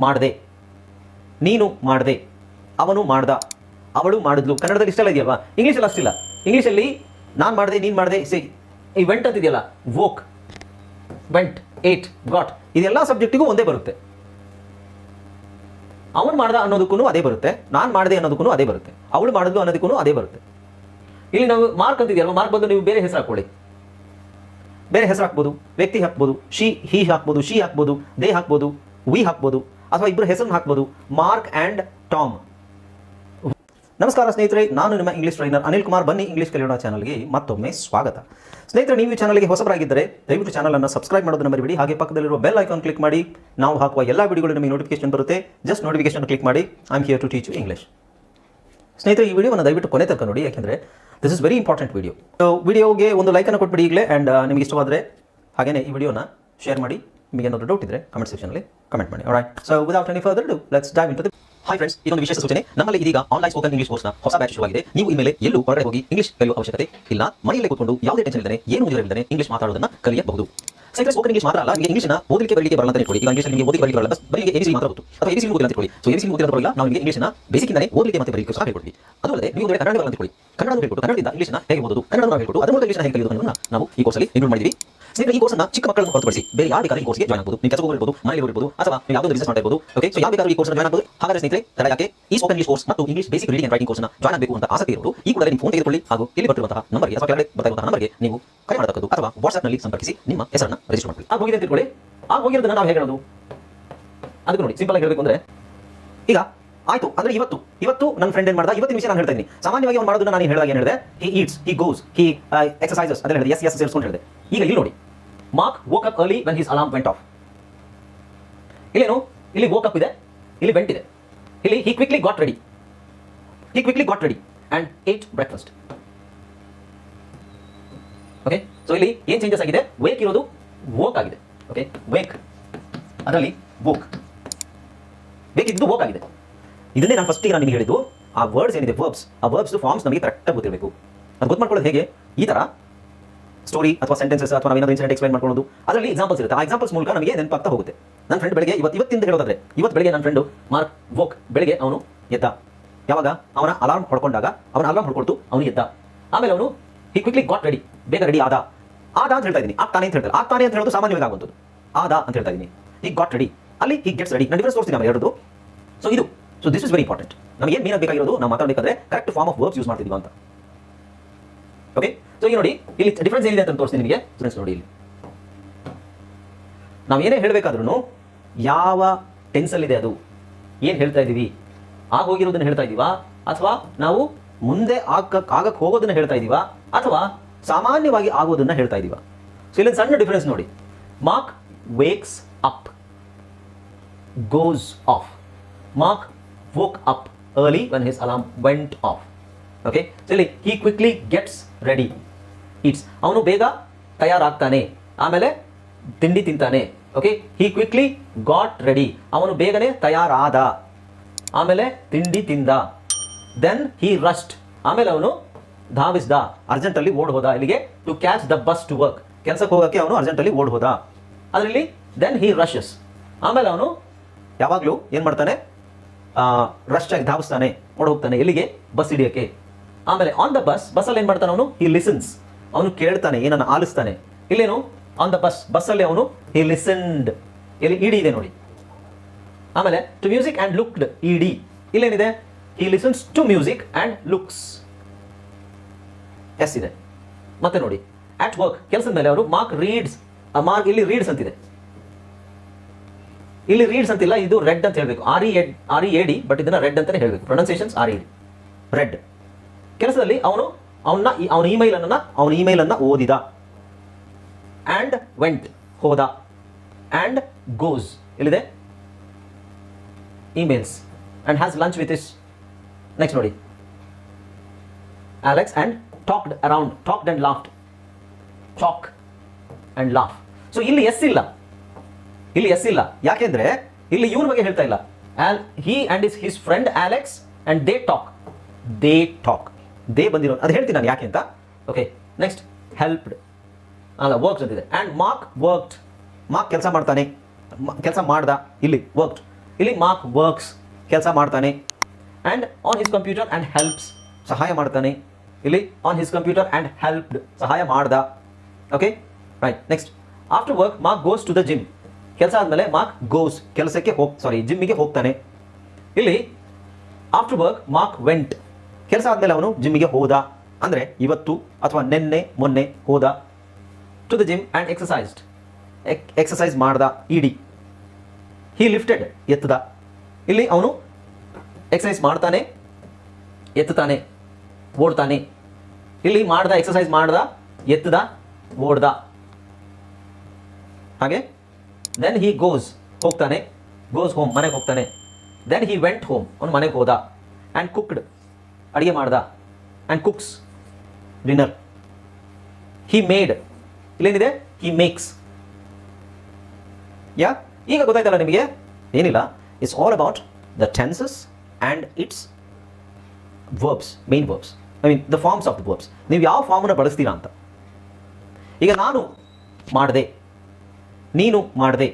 ಮಾಡಿದೆ. ನೀನು ಮಾಡಿದೆ. ಅವನು ಮಾಡ್ದ. ಅವಳು ಮಾಡಿದ್ಲು. ಕನ್ನಡದಲ್ಲಿ ಇಷ್ಟೆಲ್ಲ ಇದೆಯಲ್ವಾ? ಇಂಗ್ಲೀಷಲ್ಲಿ ಅಷ್ಟಿಲ್ಲ. ಇಂಗ್ಲೀಷಲ್ಲಿ ನಾನು ಮಾಡಿದೆ, ನೀನು ಮಾಡಿದೆ ಸಿ ಈ ವೆಂಟ್ ಅಂತಿದೆಯಲ್ಲ ವೋಕ್ ವೆಂಟ್ ಏಟ್ ಗಾಟ್ ಇದೆಲ್ಲ ಸಬ್ಜೆಕ್ಟಿಗೂ ಒಂದೇ ಬರುತ್ತೆ. ಅವನು ಮಾಡ್ದ ಅನ್ನೋದಕ್ಕೂ ಅದೇ ಬರುತ್ತೆ. ನಾನು ಮಾಡಿದೆ ಅನ್ನೋದಕ್ಕೂ ಅದೇ ಬರುತ್ತೆ. ಅವಳು ಮಾಡಿದ್ಲು ಅನ್ನೋದಕ್ಕೂ ಅದೇ ಬರುತ್ತೆ. ಇಲ್ಲಿ ನಾವು ಮಾರ್ಕ್ ಅಂತಿದೆಯಲ್ವ ಮಾರ್ಕ್ ಬಂದು ನೀವು ಬೇರೆ ಹೆಸರು ಹಾಕೊಳ್ಳಿ ಬೇರೆ ಹೆಸರು ಹಾಕ್ಬೋದು. ವ್ಯಕ್ತಿ ಹಾಕ್ಬೋದು. ಶಿ ಹಿ ಹಾಕ್ಬೋದು. ಶಿ ಹಾಕ್ಬೋದು. ದೇ ಹಾಕ್ಬೋದು. ವಿ ಹಾಕ್ಬೋದು. ಅಥವಾ ಇಬ್ಬರು ಹೆಸರನ್ನು ಹಾಕ್ಬೋದು. Mark and Tom. ನಮಸ್ಕಾರ ಸ್ನೇಹಿತರೆ, ನಾನು ನಿಮ್ಮ ಇಂಗ್ಲಿಷ್ ಟ್ರೈನರ್ ಅನಿಲ್ ಕುಮಾರ್. ಬನ್ನಿ ಇಂಗ್ಲಿಷ್ ಕಲಿಯೋಣ ಚಾನಲ್ಗೆ ಮತ್ತೊಮ್ಮೆ ಸ್ವಾಗತ. ಸ್ನೇಹಿತರೆ, ನೀವು ಈ ಚಾನಲ್ಗೆ ಹೊಸಬರಾಗಿದ್ದರೆ ದಯವಿಟ್ಟು ಚಾನಲ್ ಅನ್ನು ಸಬ್ಸ್ಕ್ರೈಬ್ ಮಾಡೋದನ್ನು ಮರಿಬೇಡಿ. ಹಾಗೆ ಪಕ್ಕದಲ್ಲಿರುವ ಬೆಲ್ ಐಕಾನ್ ಕ್ಲಿಕ್ ಮಾಡಿ. ನಾವು ಹಾಕುವ ಎಲ್ಲ ವಿಡಿಯೋಗಳು ನಿಮಗೆ ನೋಟಿಫಿಕೇಶನ್ ಬರುತ್ತೆ. ಜಸ್ಟ್ ನೋಟಿಫಿಕೇಶನ್ ಕ್ಲಿಕ್ ಮಾಡಿ. I am here to teach English ಸ್ನೇಹಿತರೆ, ಈ ವಿಡಿಯೋವನ್ನು ದಯವಿಟ್ಟು ಕೊನೆ ತನಕ ನೋಡಿ. ಯಾಕೆಂದರೆ this is very important video ವಿಡಿಯೋಗೆ ಒಂದು ಲೈಕನ್ನು ಕೊಟ್ಬಿಡಿ ಈಗಲೇ. ಆ್ಯಂಡ್ ನಿಮಗೆ ಇಷ್ಟವಾದರೆ ಹಾಗೆಯೇ ಈ ವಿಡಿಯೋನ ಶೇರ್ ಮಾಡಿ. ನಿಮಗೆ ಏನಾದರೂ ಡೌಟ್ ಇದ್ದರೆ ಕಮೆಂಟ್ ಸೆಕ್ಷನಲ್ಲಿ ಕಮೆಂಟ್ ಮಾಡಿ alright so without any further do let's dive into hi friends ಇದೊಂದು ವಿಶೇಷ ಸೂಚನೆ. ನಮ್ಮಲ್ಲಿ ಇದೀಗ ಆನ್ಲೈನ್ ಸ್ಪೋಕನ್ ಇಂಗ್ಲಿಷ್ ಕೋರ್ಸ್ನ ಹೊಸ ಬ್ಯಾಚ್ ಶುರುವಾಗಿದೆ. ನೀವು ಇನ್ಮೇಲೆ ಎಲ್ಲೂ ಹೊರಗಡೆ ಹೋಗಿ ಇಂಗ್ಲಿಷ್ ಕಲಿಯುವ ಅವಶ್ಯಕತೆ ಇಲ್ಲ. ಮನೆಯಲ್ಲೇ ಕೂತ್ಕೊಂಡು ಯಾವುದೇ ಟೆನ್ಷನ್ ಇಲ್ಲದೆ, ಏನು ಇಲ್ಲದೆ ಇಂಗ್ಲಿಷ್ ಮಾತಾಡೋದನ್ನ ಕಲಿಯಬಹುದು. ಸೈಕಲ್ ಸ್ಪೋಕನ್ ಇಂಗ್ಲಿಷ್ ಮಾತ್ರ ಅಲ್ಲ, ನಿಮಗೆ ಇಂಗ್ಲಿಷ್ನ ಓದಲಿಕ್ಕೆ ಬರಲಿಕ್ಕೆ ಬರಲ್ಲ ಅಂತ ಇಟ್ಕೊಳ್ಳಿ ಈಗ ಇಂಗ್ಲಿಷ್ ನಿಮಗೆ ಓದಲಿಕ್ಕೆ ಬರಲಿಕ್ಕೆ ಬರಲ್ಲ ಬರೀ ಎಬಿಸಿ ಮಾತ್ರ ಗೊತ್ತು ಅಥವಾ ಎಬಿಸಿ ಓದಿಲ್ಲ ಅಂತ ಇಟ್ಕೊಳ್ಳಿ ಸೊ ಎಬಿಸಿ ಓದಿಲ್ಲ ಬರಲ್ಲ, ನಾವು ನಿಮಗೆ ಇಂಗ್ಲಿಷ್ನ ಬೇಸಿಕ್ಕಿಂದಲೇ ಓದಲಿಕ್ಕೆ ಮತ್ತೆ ಬರಲಿಕ್ಕೆ ಸಹ ಹೇಳ್ಕೊಡ್ತೀವಿ. ಅದಲ್ಲದೆ, ನೀವು ಕನ್ನಡ ಬರಲ್ಲ ಅಂತ ಇಟ್ಕೊಳ್ಳಿ ಕನ್ನಡ ಹೇಳ್ಕೊಟ್ಟು, ಕನ್ನಡದಿಂದ ಇಂಗ್ಲಿಷ್ನ ಹೇಗೆ ಓದೋದು? ಕನ್ನಡ ಹೇಳ್ಕೊಟ್ಟು ಅದರ ಮೂಲಕ ಇಂಗ್ಲಿಷ್ನ ಹೇಗೆ ಕಲಿಯೋದು ನಾವು ಈ ಕೋರ್ಸಲ್ಲಿ ಇನ್ಕ್ಲೂಡ್ ಮಾಡಿದ್ವಿ. ಸ್ನೇಹಿತರೆ ಈ ಕೋರ್ಸ್ನ ಚಿಕ್ಕ ಮಕ್ಕಳನ್ನು ಹೊರತುಪಡಿಸಿ ಬೇರೆ ಯಾರು ಬೇಕಾದ್ರೂ ಈ ಕೋರ್ಸ್ಗೆ ಜಾಯ್ನ್ ಆಗಬಹುದು ನಿಮ್ಮ ಕೆಲಸ ಇರ್ಬೋದು ಮನೆಯಲ್ಲಿ ಇರ್ಬೋದು ಅಥವಾ ನೀವು ಯಾವುದೋ ಬಿಸಿನೆಸ್ ಮಾಡ್ತಾ ಓಕೆ ಸೊ ಯಾವ ಬೇಕಾದ್ರೂ ಈ ಕೋರ್ಸ್ ಜಾಯ್ನ್ ಆಗಬಹುದು ಹಾಗಾದ್ರೆ ಸ್ನೇಹಿತರೆ, ತಡ ಯಾಕೆ? ಈ ಸ್ಪೋಕನ್ ಇಂಗ್ಲಿಷ್ ಕೋರ್ಸ್ ಮತ್ತು English basic reading and writing ಕೋರ್ಸ್ನ ಜಾಯ್ನ್ ಆಗಬೇಕು ಅಂತ ಆಸಕ್ತಿ ಇರೋರು, ಈ ಕೂಡಲೇ ನಿಮ್ಮ ಫೋನ್ ತೆಗೆದುಕೊಳ್ಳಿ ಹಾಗೂ ಇಲ್ಲಿ ಬರ್ತಿರುವಂತಹ ನಂಬರ್ಗೆ ಅಥವಾ ಕೆಳಗಡೆ ಬರ್ತಾ ಇರುವಂತಹ ನಂಬರ್ಗೆ ನೀವು ಕರೆ ಮಾಡತಕ್ಕದ್ದು ಅಥವಾ ವಾಟ್ಸ್ಆಪ್ನಲ್ಲಿ ಸಂಪರ್ಕಿಸಿ ನಿಮ್ಮ ಹೆಸರನ್ನ ರಿಜಿಸ್ಟರ್ ಮಾಡ್ಕೊಳ್ಳಿ. ಆ ಹೋಗಿದೆ ತಿಳ್ಕೊಳ್ಳಿ. ಆ ಹೋಗಿರೋದನ್ನ ನಾವು ಹೇಳೋದು? ಅದಕ್ಕೆ ನೋಡಿ ಸಿಂಪಲ್ ಆಗಿ ಹೇಳಬೇಕು ಅಂದ್ರೆ, ಈಗ ಆಯ್ತು, ಅಂದ್ರೆ ಇವತ್ತು ಇವತ್ತು ನನ್ನ ಫ್ರೆಂಡ್ ಏನ್ ಮಾಡ್ದ? ಇವತ್ತಿನ ವಿಷಯ ನಾನು ಹೇಳ್ತಾ ಇದ್ದೀನಿ. ಸಾಮಾನ್ಯವಾಗಿ ಅವ್ನು ಮಾಡೋದನ್ನ ನಾನು ಹೇಳಿದಾಗ ಏನು ಹೇಳಿದೆ? He eats he goes he exercises ಅಂತ ಹೇಳಿದೆ. ಎಸ್ ಎಸ್ ಸೇರಿಸ್ಕೊಂಡು ಹೇಳಿದೆ. ಈಗ ಇಲ್ಲಿ ನೋಡಿ. Mark woke up early when his alarm went off ಇಲ್ಲೇನು? ಇಲ್ಲಿ ವೋಕ್ ಅಪ್ ಇದೆ, ಇಲ್ಲಿ ವೆಂಟ್ ಇದೆ. ಇಲ್ಲಿ he quickly got ready he quickly got ready and ate breakfast okay so ಇಲ್ಲಿ ಏನ್ ಚೇಂಜಸ್ ಆಗಿದೆ? ವೇಕ್ ಇರೋದು ವೋಕ್ ಆಗಿದೆ. ಓಕೆ ವೇಕ್ ಅದರಲ್ಲಿ ವೋಕ್ ಬೇಕಿದ್ದು ವೋಕ್ ಆಗಿದೆ. ಇದನ್ನೇ ನಾನು ಫಸ್ಟಿಗೆ ನಾನು ನಿಮಗೆ ಹೇಳಿದ್ದು, ಆ ವರ್ಡ್ಸ್ ಏನಿದೆ ವರ್ಬ್ಸ್ ಆ ವರ್ಬ್ಸ್ ಫಾರ್ಮ್ಸ್ ನಮಗೆ ಕರೆಕ್ಟಾಗಿ ಗೊತ್ತಿರಬೇಕು. ಅದು ಗೊತ್ತು ಮಾಡ್ಕೊಳ್ಳೋದು ಹೇಗೆ? ಈ ಥರ ಸ್ಟೋರಿ ಅಥವಾ ಸೆಂಟೆನ್ಸಸ್ ಅಥವಾ ನಾವೇನಾದ್ರು ಇನ್ಸಿಡೆಂಟ್ ಎಕ್ಸ್ಪ್ಲೈನ್ ಮಾಡ್ಕೊಳ್ಳೋದು, ಅದರಲ್ಲಿ ಎಕ್ಸಾಂಪಲ್ಸ್ ಇರುತ್ತೆ. ಆ ಎಕ್ಸಾಂಪಲ್ಸ್ ಮೂಲಕ ನಮಗೆ ನೆನಪಾಗ್ತಾ ಹೋಗುತ್ತೆ. ನನ್ನ ಫ್ರೆಂಡ್ ಬೆಳಗ್ಗೆ ಇವತ್ತು ಇವತ್ತಿಂದ ಹೇಳೋದಾದ್ರೆ ಇವತ್ತು ಬೆಳಗ್ಗೆ ನನ್ನ ಫ್ರೆಂಡು ಮಾರ್ಕ್ ವೋಕ್ ಬೆಳಗ್ಗೆ ಅವನು ಎದ್ದ. ಯಾವಾಗ? ಅವನ ಅಲಾರ್ಮ್ ಹೊಡ್ಕೊಂಡಾಗ ಅವನ ಅಲಾರ್ಮ್ ಹೊಡ್ಕೊಳ್ತು, ಅವನು ಎದ್ದ. ಆಮೇಲೆ ಅವನು ಹಿ ಕ್ವಿಕ್ಲಿ ಗಾಟ್ ರೆಡಿ ಬೇಗ ರೆಡಿ ಆದ. ಆದ ಅಂತ ಹೇಳ್ತಾ ಇದ್ದೀನಿ. ಆಗ್ತಾನೆ ಅಂತ ಹೇಳ್ತಾರೆ. ಆಗ್ತಾನೆ ಅಂತ ಹೇಳೋದು ಸಾಮಾನ್ಯವಾಗಿ ಆಗುವಂಥದ್ದು ಆದ ಅಂತ ಹೇಳ್ತಾ ಇದ್ದೀನಿ. ಹಿ ಗಾಟ್ ರೆಡಿ ಅಲ್ಲಿ ಹಿ ಗೆಟ್ಸ್ ರೆಡಿ ನಾನು ಡಿಫ್ರೆನ್ಸ್ ತೋರಿಸ್ತೀನಿ ಎರಡು ಸೊ ಇದು so this is very important ನಮಗೆ ಏನು ಬೇಕಾಗಿರೋದು ನಾವು ಮಾತಾಡಬೇಕಾದ್ರೆ correct form of verbs use ಮಾಡ್ತಿದ್ವಿ ಅಂತ. ಓಕೆ ಸೊ ಈಗ ನೋಡಿ, ಇಲ್ಲಿ ಡಿಫ್ರೆನ್ಸ್ ಏನಿದೆ ಅಂತ ತೋರಿಸ್ತೀನಿ ನಿಮಗೆ. ಸ್ಟೂಡೆಂಟ್ಸ್ ನೋಡಿ ಇಲ್ಲಿ. ನಾವು ಏನೇ ಹೇಳಬೇಕಾದ್ರೂ ಯಾವ ಟೆನ್ಸಲ್ಲಿದೆ ಅದು? ಏನು ಹೇಳ್ತಾ ಇದ್ದೀವಿ? ಆಗ ಹೋಗಿರೋದನ್ನ ಹೇಳ್ತಾ ಇದ್ದೀವಾ? ಅಥವಾ ನಾವು ಮುಂದೆ ಆಗಕ್ಕೆ ಆಗಕ್ಕೆ ಹೋಗೋದನ್ನ ಹೇಳ್ತಾ ಇದ್ದೀವಾ? ಅಥವಾ ಸಾಮಾನ್ಯವಾಗಿ ಆಗೋದನ್ನ ಹೇಳ್ತಾ ಇದ್ದೀವಾ? ಸೊ ಇಲ್ಲೊಂದು ಸಣ್ಣ ಡಿಫ್ರೆನ್ಸ್ ನೋಡಿ. Mark wakes up goes off Mark woke up early when his alarm went off. Okay ಇಲ್ಲಿ he quickly gets ready it's ಅವನು ಬೇಗ ತಯಾರಾಗ್ತಾನೆ. ಆಮೇಲೆ ತಿಂಡಿ ತಿಂತಾನೆ. Okay he quickly got ready ಅವನು ಬೇಗನೆ ತಯಾರಾದ. ಆಮೇಲೆ ತಿಂಡಿ ತಿಂದ. ದೆನ್ ಹಿ ರಸ್ಟ್ ಆಮೇಲೆ ಅವನು ಧಾವಿಸ್ದ. ಅರ್ಜೆಂಟಲ್ಲಿ ಓಡ್ ಹೋದ ಇಲ್ಲಿಗೆ to catch the bus to work ಕೆಲಸಕ್ಕೆ ಹೋಗೋಕ್ಕೆ ಅವನು ಅರ್ಜೆಂಟಲ್ಲಿ ಓಡ್ ಹೋದ ಅದರಲ್ಲಿ ದೆನ್ ಹಿ ರಶಸ್ ಆಮೇಲೆ ಅವನು ಯಾವಾಗಲೂ ಏನು ಮಾಡ್ತಾನೆ? ರಶ್ ಆಗಿ ಧಾವಿಸ್ತಾನೆ, ಓಡ್ ಹೋಗ್ತಾನೆ, ಎಲ್ಲಿಗೆ? ಬಸ್ ಹಿಡಿಯೋಕೆ ಆಮೇಲೆ ಆನ್ ದ ಬಸ್ ಬಸ್ಸಲ್ಲಿ ಏನು ಮಾಡ್ತಾನೆ ಅವನು? ಈ ಲಿಸನ್ಸ್ ಅವನು ಕೇಳ್ತಾನೆ, ಏನನ್ನ ಆಲಿಸ್ತಾನೆ. ಇಲ್ಲೇನು? ಆನ್ ದ ಬಸ್ ಬಸ್ಸಲ್ಲಿ ಅವನು ಈ ಲಿಸನ್ಡ್ ಇಲ್ಲಿ ಇಡಿ ಇದೆ ನೋಡಿ. ಆಮೇಲೆ to music and looked ED ಇಲ್ಲೇನಿದೆ? ಈ listens to music and looks S ಇದೆ. ಮತ್ತೆ ನೋಡಿ. ಆಟ್ ವರ್ಕ್ ಕೆಲಸದ ಮೇಲೆ ಅವರು ಮಾರ್ಕ್ ರೀಡ್ಸ್ ಮಾರ್ಕ್ ಇಲ್ಲಿ ರೀಡ್ಸ್ ಅಂತಿದೆ. ಇಲ್ಲಿ ರೀಡ್ಸ್ ಅಂತಿಲ್ಲ, ಇದು ರೆಡ್ ಅಂತ ಹೇಳಬೇಕು. R E ed R A D but ಇದನ್ನ ರೆಡ್ ಅಂತಾನೆ ಹೇಳಬೇಕು. ಪ್ರೊನೌನ್ಸಿಯೇಷನ್ಸ್ ಆರ್ ಇ ರೆಡ್ ಕೆಲಸದಲ್ಲಿ ಅವನು ಅವನ್ನ ಅವನ ಇಮೇಲ್ ಅನ್ನ ಅವನ ಇಮೇಲ್ ಅನ್ನ ಓದಿದ. ಆ್ಯಂಡ್ ವೆಂಟ್ ಹೋದ. ಆ್ಯಂಡ್ ಗೋಸ್ ಎಲ್ಲಿದೆ? Emails and has lunch with is next ನೋಡಿ. Alex and talked around talked and laughed talk and laugh so ಇಲ್ಲಿ ಎಸ್ ಇಲ್ಲ. ಇಲ್ಲಿ ಎಸ್ ಇಲ್ಲ. ಯಾಕೆಂದ್ರೆ ಇಲ್ಲಿ ಇವ್ರ ಬಗ್ಗೆ ಹೇಳ್ತಾ ಇಲ್ಲ. All he and is his friend Alex and they talk they talk they ಬಂದಿರೋ ಅದು ಹೇಳ್ತೀನಿ ನಾನು ಯಾಕೆ ಅಂತ. ಓಕೆ ನೆಕ್ಸ್ಟ್ ಹೆಲ್ಪ್ಡ್ ಅಲ್ಲ ವರ್ಕ್ಸ್ ಅಂತಿದೆ. ಆ್ಯಂಡ್ ಮಾರ್ಕ್ ವರ್ಕ್ಡ್ ಮಾರ್ಕ್ ಕೆಲಸ ಮಾಡ್ತಾನೆ. ಕೆಲಸ ಮಾಡ್ದ. ಇಲ್ಲಿ ವರ್ಕ್ಡ್ ಇಲ್ಲಿ ಮಾರ್ಕ್ ವರ್ಕ್ಸ್ ಕೆಲಸ ಮಾಡ್ತಾನೆ. And on his computer and helps ಸಹಾಯ ಮಾಡ್ತಾನೆ. ಇಲ್ಲಿ on his computer and helped ಸಹಾಯ ಮಾಡ್ದ. Okay right next after work Mark goes to the gym ಕೆಲಸ ಆದಮೇಲೆ ಮಾರ್ಕ್ ಗೋಸ್ ಕೆಲಸಕ್ಕೆ ಹೋಗ್ ಸಾರಿ ಜಿಮ್ಮಿಗೆ ಹೋಗ್ತಾನೆ. ಇಲ್ಲಿ ಆಫ್ಟರ್ ವರ್ಕ್ ಮಾರ್ಕ್ ವೆಂಟ್ ಕೆಲಸ ಆದಮೇಲೆ ಅವನು ಜಿಮ್ಮಿಗೆ ಹೋದ. ಅಂದರೆ ಇವತ್ತು ಅಥವಾ ನಿನ್ನೆ, ಮೊನ್ನೆ ಹೋದ. To the gym and exercised exercise ಮಾಡ್ದ, ಇಡಿ. ಹಿ ಲಿಫ್ಟೆಡ್ ಎತ್ತದ. ಇಲ್ಲಿ ಅವನು ಎಕ್ಸಸೈಸ್ ಮಾಡ್ತಾನೆ, ಎತ್ತುತ್ತಾನೆ, ಓಡ್ತಾನೆ. ಇಲ್ಲಿ ಮಾಡ್ದ ಎಕ್ಸಸೈಸ್ ಮಾಡ್ದ, ಎತ್ತದ, ಓಡ್ದ. ಹಾಗೆ ದೆನ್ ಹಿ ಗೋಸ್ ಹೋಗ್ತಾನೆ ಗೋಸ್ ಹೋಮ್ ಮನೆಗೆ ಹೋಗ್ತಾನೆ. ದೆನ್ ಹಿ ವೆಂಟ್ ಹೋಮ್ ಅವ್ನು ಮನೆಗೆ ಹೋದ. ಆ್ಯಂಡ್ ಕುಕ್ಡ್ ಅಡುಗೆ ಮಾಡ್ದ. And cooks dinner he made ಇಲ್ಲೇನಿದೆ? He makes ಯಾ ಈಗ ಗೊತ್ತಾಯ್ತಲ್ಲ ನಿಮಗೆ? ಏನಿಲ್ಲ. It's all about the tenses and it's verbs main verbs I mean the forms of the verbs ನೀವು ಯಾವ ಫಾರ್ಮನ್ನು ಬಳಸ್ತೀರಾ ಅಂತ. ಈಗ ನಾನು ಮಾಡಿದೆ. ನೀನು ಮಾಡಿದೆ,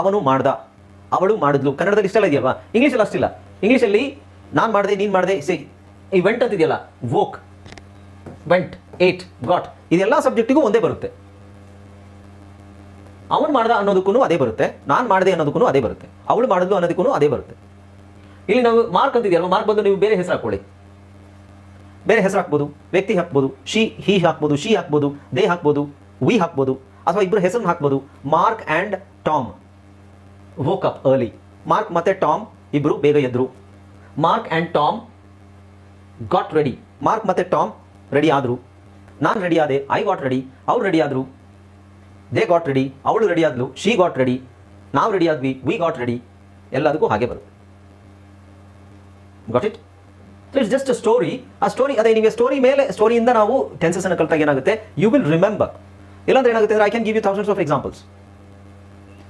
ಅವನು ಮಾಡ್ದ, ಅವಳು ಮಾಡಿದ್ಲು. ಕನ್ನಡದಲ್ಲಿ ಇಷ್ಟೆಲ್ಲ ಇದೆಯಲ್ವಾ? ಇಂಗ್ಲೀಷಲ್ಲಿ ಅಷ್ಟಿಲ್ಲ. ಇಂಗ್ಲೀಷಲ್ಲಿ ನಾನು ಮಾಡಿದೆ, ನೀನು ಮಾಡಿದೆ ಸಿ ಈ ವೆಂಟ್ ಅಂತಿದೆಯಲ್ಲ ವೋಕ್ ವೆಂಟ್ ಏಟ್ ಗಾಟ್ ಇದೆಲ್ಲ ಸಬ್ಜೆಕ್ಟಿಗೂ ಒಂದೇ ಬರುತ್ತೆ. ಅವನು ಮಾಡ್ದ ಅನ್ನೋದಕ್ಕೂ ಅದೇ ಬರುತ್ತೆ, ನಾನು ಮಾಡಿದೆ ಅನ್ನೋದಕ್ಕೂ ಅದೇ ಬರುತ್ತೆ, ಅವಳು ಮಾಡಿದ್ಲು ಅನ್ನೋದಕ್ಕೂ ಅದೇ ಬರುತ್ತೆ. ಇಲ್ಲಿ ನಾವು ಮಾರ್ಕ್ ಅಂತಿದೆಯಲ್ವ? ಮಾರ್ಕ್ ಬಂದು ನೀವು ಬೇರೆ ಹೆಸರು ಹಾಕೊಳ್ಳಿ ಬೇರೆ ಹೆಸರು ಹಾಕ್ಬೋದು, ವ್ಯಕ್ತಿ ಹಾಕ್ಬೋದು ಶಿ ಹಿ ಹಾಕ್ಬೋದು ಶಿ ಹಾಕ್ಬೋದು ದೇ ಹಾಕ್ಬೋದು ವಿ ಹಾಕ್ಬೋದು. ಅಥವಾ ಇಬ್ಬರು ಹೆಸರನ್ನು ಹಾಕ್ಬೋದು. Mark and Tom. Woke up early Mark ಮತ್ತೆ ಟಾಮ್ ಇಬ್ಬರು ಬೇಗ ಎದ್ರು. Mark and Tom got ready Mark ಮತ್ತೆ ಟಾಮ್ ರೆಡಿ ಆದರು. ನಾನು ರೆಡಿ ಆದೆ ಐ ಗಾಟ್ ರೆಡಿ ಅವ್ರು ರೆಡಿ ಆದರು. ದೇ ಗಾಟ್ ರೆಡಿ ಅವಳು ರೆಡಿ ಆದ್ಲು ಶಿ ಗಾಟ್ ರೆಡಿ ನಾವು ರೆಡಿ ಆದ್ವಿ ವಿ ಗಾಟ್ ರೆಡಿ ಎಲ್ಲದಕ್ಕೂ ಹಾಗೆ ಬರುತ್ತೆ. Got it it's just story ಆ ಸ್ಟೋರಿ ಅದೇ ನಿಮಗೆ ಸ್ಟೋರಿ ಮೇಲೆ ಸ್ಟೋರಿಯಿಂದ ನಾವು ಟೆನ್ಸಸ್ ಅನ್ನು ಕಲ್ತಾಗ ಏನಾಗುತ್ತೆ? ಯು ವಿಲ್ ರಿಮೆಂಬರ್ ಇಲ್ಲಾಂದ್ರೆ ಏನಾಗುತ್ತೆ ಅಂದ್ರೆ I can give you thousands of examples